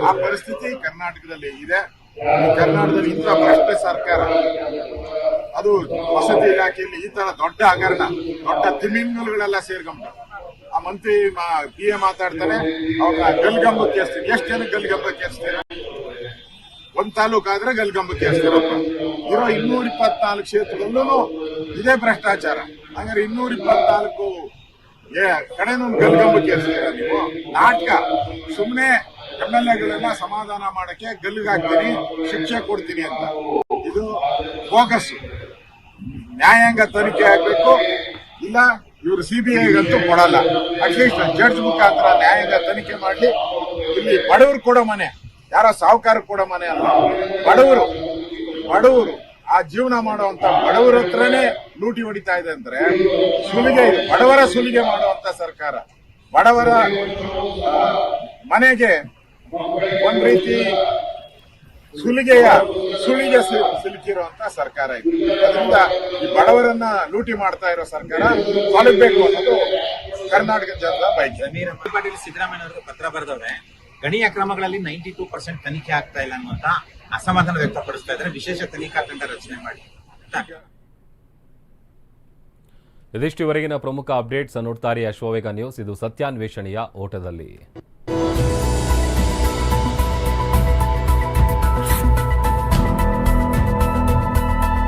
ಆ ಪರಿಸ್ಥಿತಿ ಕರ್ನಾಟಕದಲ್ಲಿ ಇದೆ. ಕರ್ನಾಟಕದಲ್ಲಿ ಇಂಥ ಭ್ರಷ್ಟ ಸರ್ಕಾರ. ಅದು ವಸತಿ ಇಲಾಖೆಯಲ್ಲಿ ಈ ತರ ದೊಡ್ಡ ಹಗರಣ, ದೊಡ್ಡ ತಿಮಿಂಗಲುಗಳೆಲ್ಲ ಸೇರ್ಕೊಂಡ್ಬಿಟ್ಟು ಮಂತ್ರಿ ಬಿ ಎ ಮಾತಾಡ್ತಾರೆ ಅವಾಗ ಗಲ್ಗಂಬಕ್ಕೆ ಏರ್ಸ್ತೀನಿ ಎಷ್ಟು ಜನ ಗಲ್ಗಂಬಕ್ಕೆ ಏರ್ಸ್ತೀರ ಒಂದ್ ತಾಲೂಕು ಆದ್ರೆ ಗಲ್ಗಂಬಕ್ಕೆ ಏರ್ಸ್ತಾರಪ್ಪ ಇರೋ ಇನ್ನೂರ ಇಪ್ಪತ್ನಾಲ್ಕು ಕ್ಷೇತ್ರದಲ್ಲೂ ಇದೇ ಭ್ರಷ್ಟಾಚಾರ. ಹಂಗಾರೆ ಇನ್ನೂರ ಇಪ್ಪತ್ನಾಲ್ಕು ಏ, ಕಡೆನೂ ಗಲ್ಗಂಬಕ್ಕೆ ಏರ್ಸ್ತೀರ ನೀವು? ನಾಟಕ. ಸುಮ್ಮನೆ ಎಂ ಎಲ್ ಎಗಳನ್ನ ಸಮಾಧಾನ ಮಾಡಕ್ಕೆ ಗಲ್ಗಾಕ್ತೀನಿ ಶಿಕ್ಷೆ ಕೊಡ್ತೀನಿ ಅಂತ. ಇದು ಫೋಕಸ್ ನ್ಯಾಯಾಂಗ ತನಿಖೆ ಆಗ್ಬೇಕು. ಇಲ್ಲ ಇವರು ಸಿಬಿಐಗಂತೂ ಕೊಡಲ್ಲ. ಅಟ್ಲೀಸ್ಟ್ ಜಡ್ಜ್ ಮುಖಾಂತರ ನ್ಯಾಯಾಂಗ ತನಿಖೆ ಮಾಡಲಿ. ಇಲ್ಲಿ ಬಡವರು ಕೊಡೋ ಮನೆ. ಯಾರೋ ಸಾಹುಕಾರ ಕೊಡೋ ಮನೆ ಅಲ್ಲ ಬಡವರು ಬಡವರು, ಆ ಜೀವನ ಮಾಡುವಂತ ಬಡವರ ಹತ್ರನೇ ಲೂಟಿ ಹೊಡಿತಾ ಇದೆ ಅಂದ್ರೆ ಸುಲಿಗೆ ಬಡವರ ಸುಲಿಗೆ ಮಾಡುವಂತ ಸರ್ಕಾರ. ಬಡವರ ಮನೆಗೆ ಒಂದ್ ರೀತಿ ಸುಲಿಗೆಯ ಸುಲಿಗೆ ಸಿ- ಸಿಲುಕಿರುವಂತ ಸರ್ಕಾರ ಇದು. ಅದರಿಂದ ಈ ಬಡವರನ್ನ ಲೂಟಿ ಮಾಡ್ತಾ ಇರೋ ಸರ್ಕಾರ ತೊಲಗಬೇಕು ಅನ್ನೋದು ಕರ್ನಾಟಕ ಜನರ ಬಯಕೆ. ಪಾಟೀಲ್ ಸಿದ್ದರಾಮಯ್ಯ ಅವರಿಗೆ ಪತ್ರ ಬರೆದವ್ರೆ ಗಣಿ ಅಕ್ರಮಗಳಲ್ಲಿ ನೈಂಟಿ ಟೂ ಪರ್ಸೆಂಟ್ ತನಿಖೆ ಆಗ್ತಾ ಇಲ್ಲ ಅನ್ನುವಂತ ಅಸಮಾಧಾನ ವ್ಯಕ್ತಪಡಿಸ್ತಾ ಇದ್ದಾರೆ. ವಿಶೇಷ ತನಿಖಾ ತಂಡ ರಚನೆ ಮಾಡಿ. ಇದಿಷ್ಟುವರೆಗಿನ ಪ್ರಮುಖ ಅಪ್ಡೇಟ್ಸ್ ನೋಡ್ತಾರೆ ಅಶ್ವವೇಗ ನ್ಯೂಸ್. ಇದು ಸತ್ಯಾನ್ವೇಷಣೆಯ ಓಟದಲ್ಲಿ.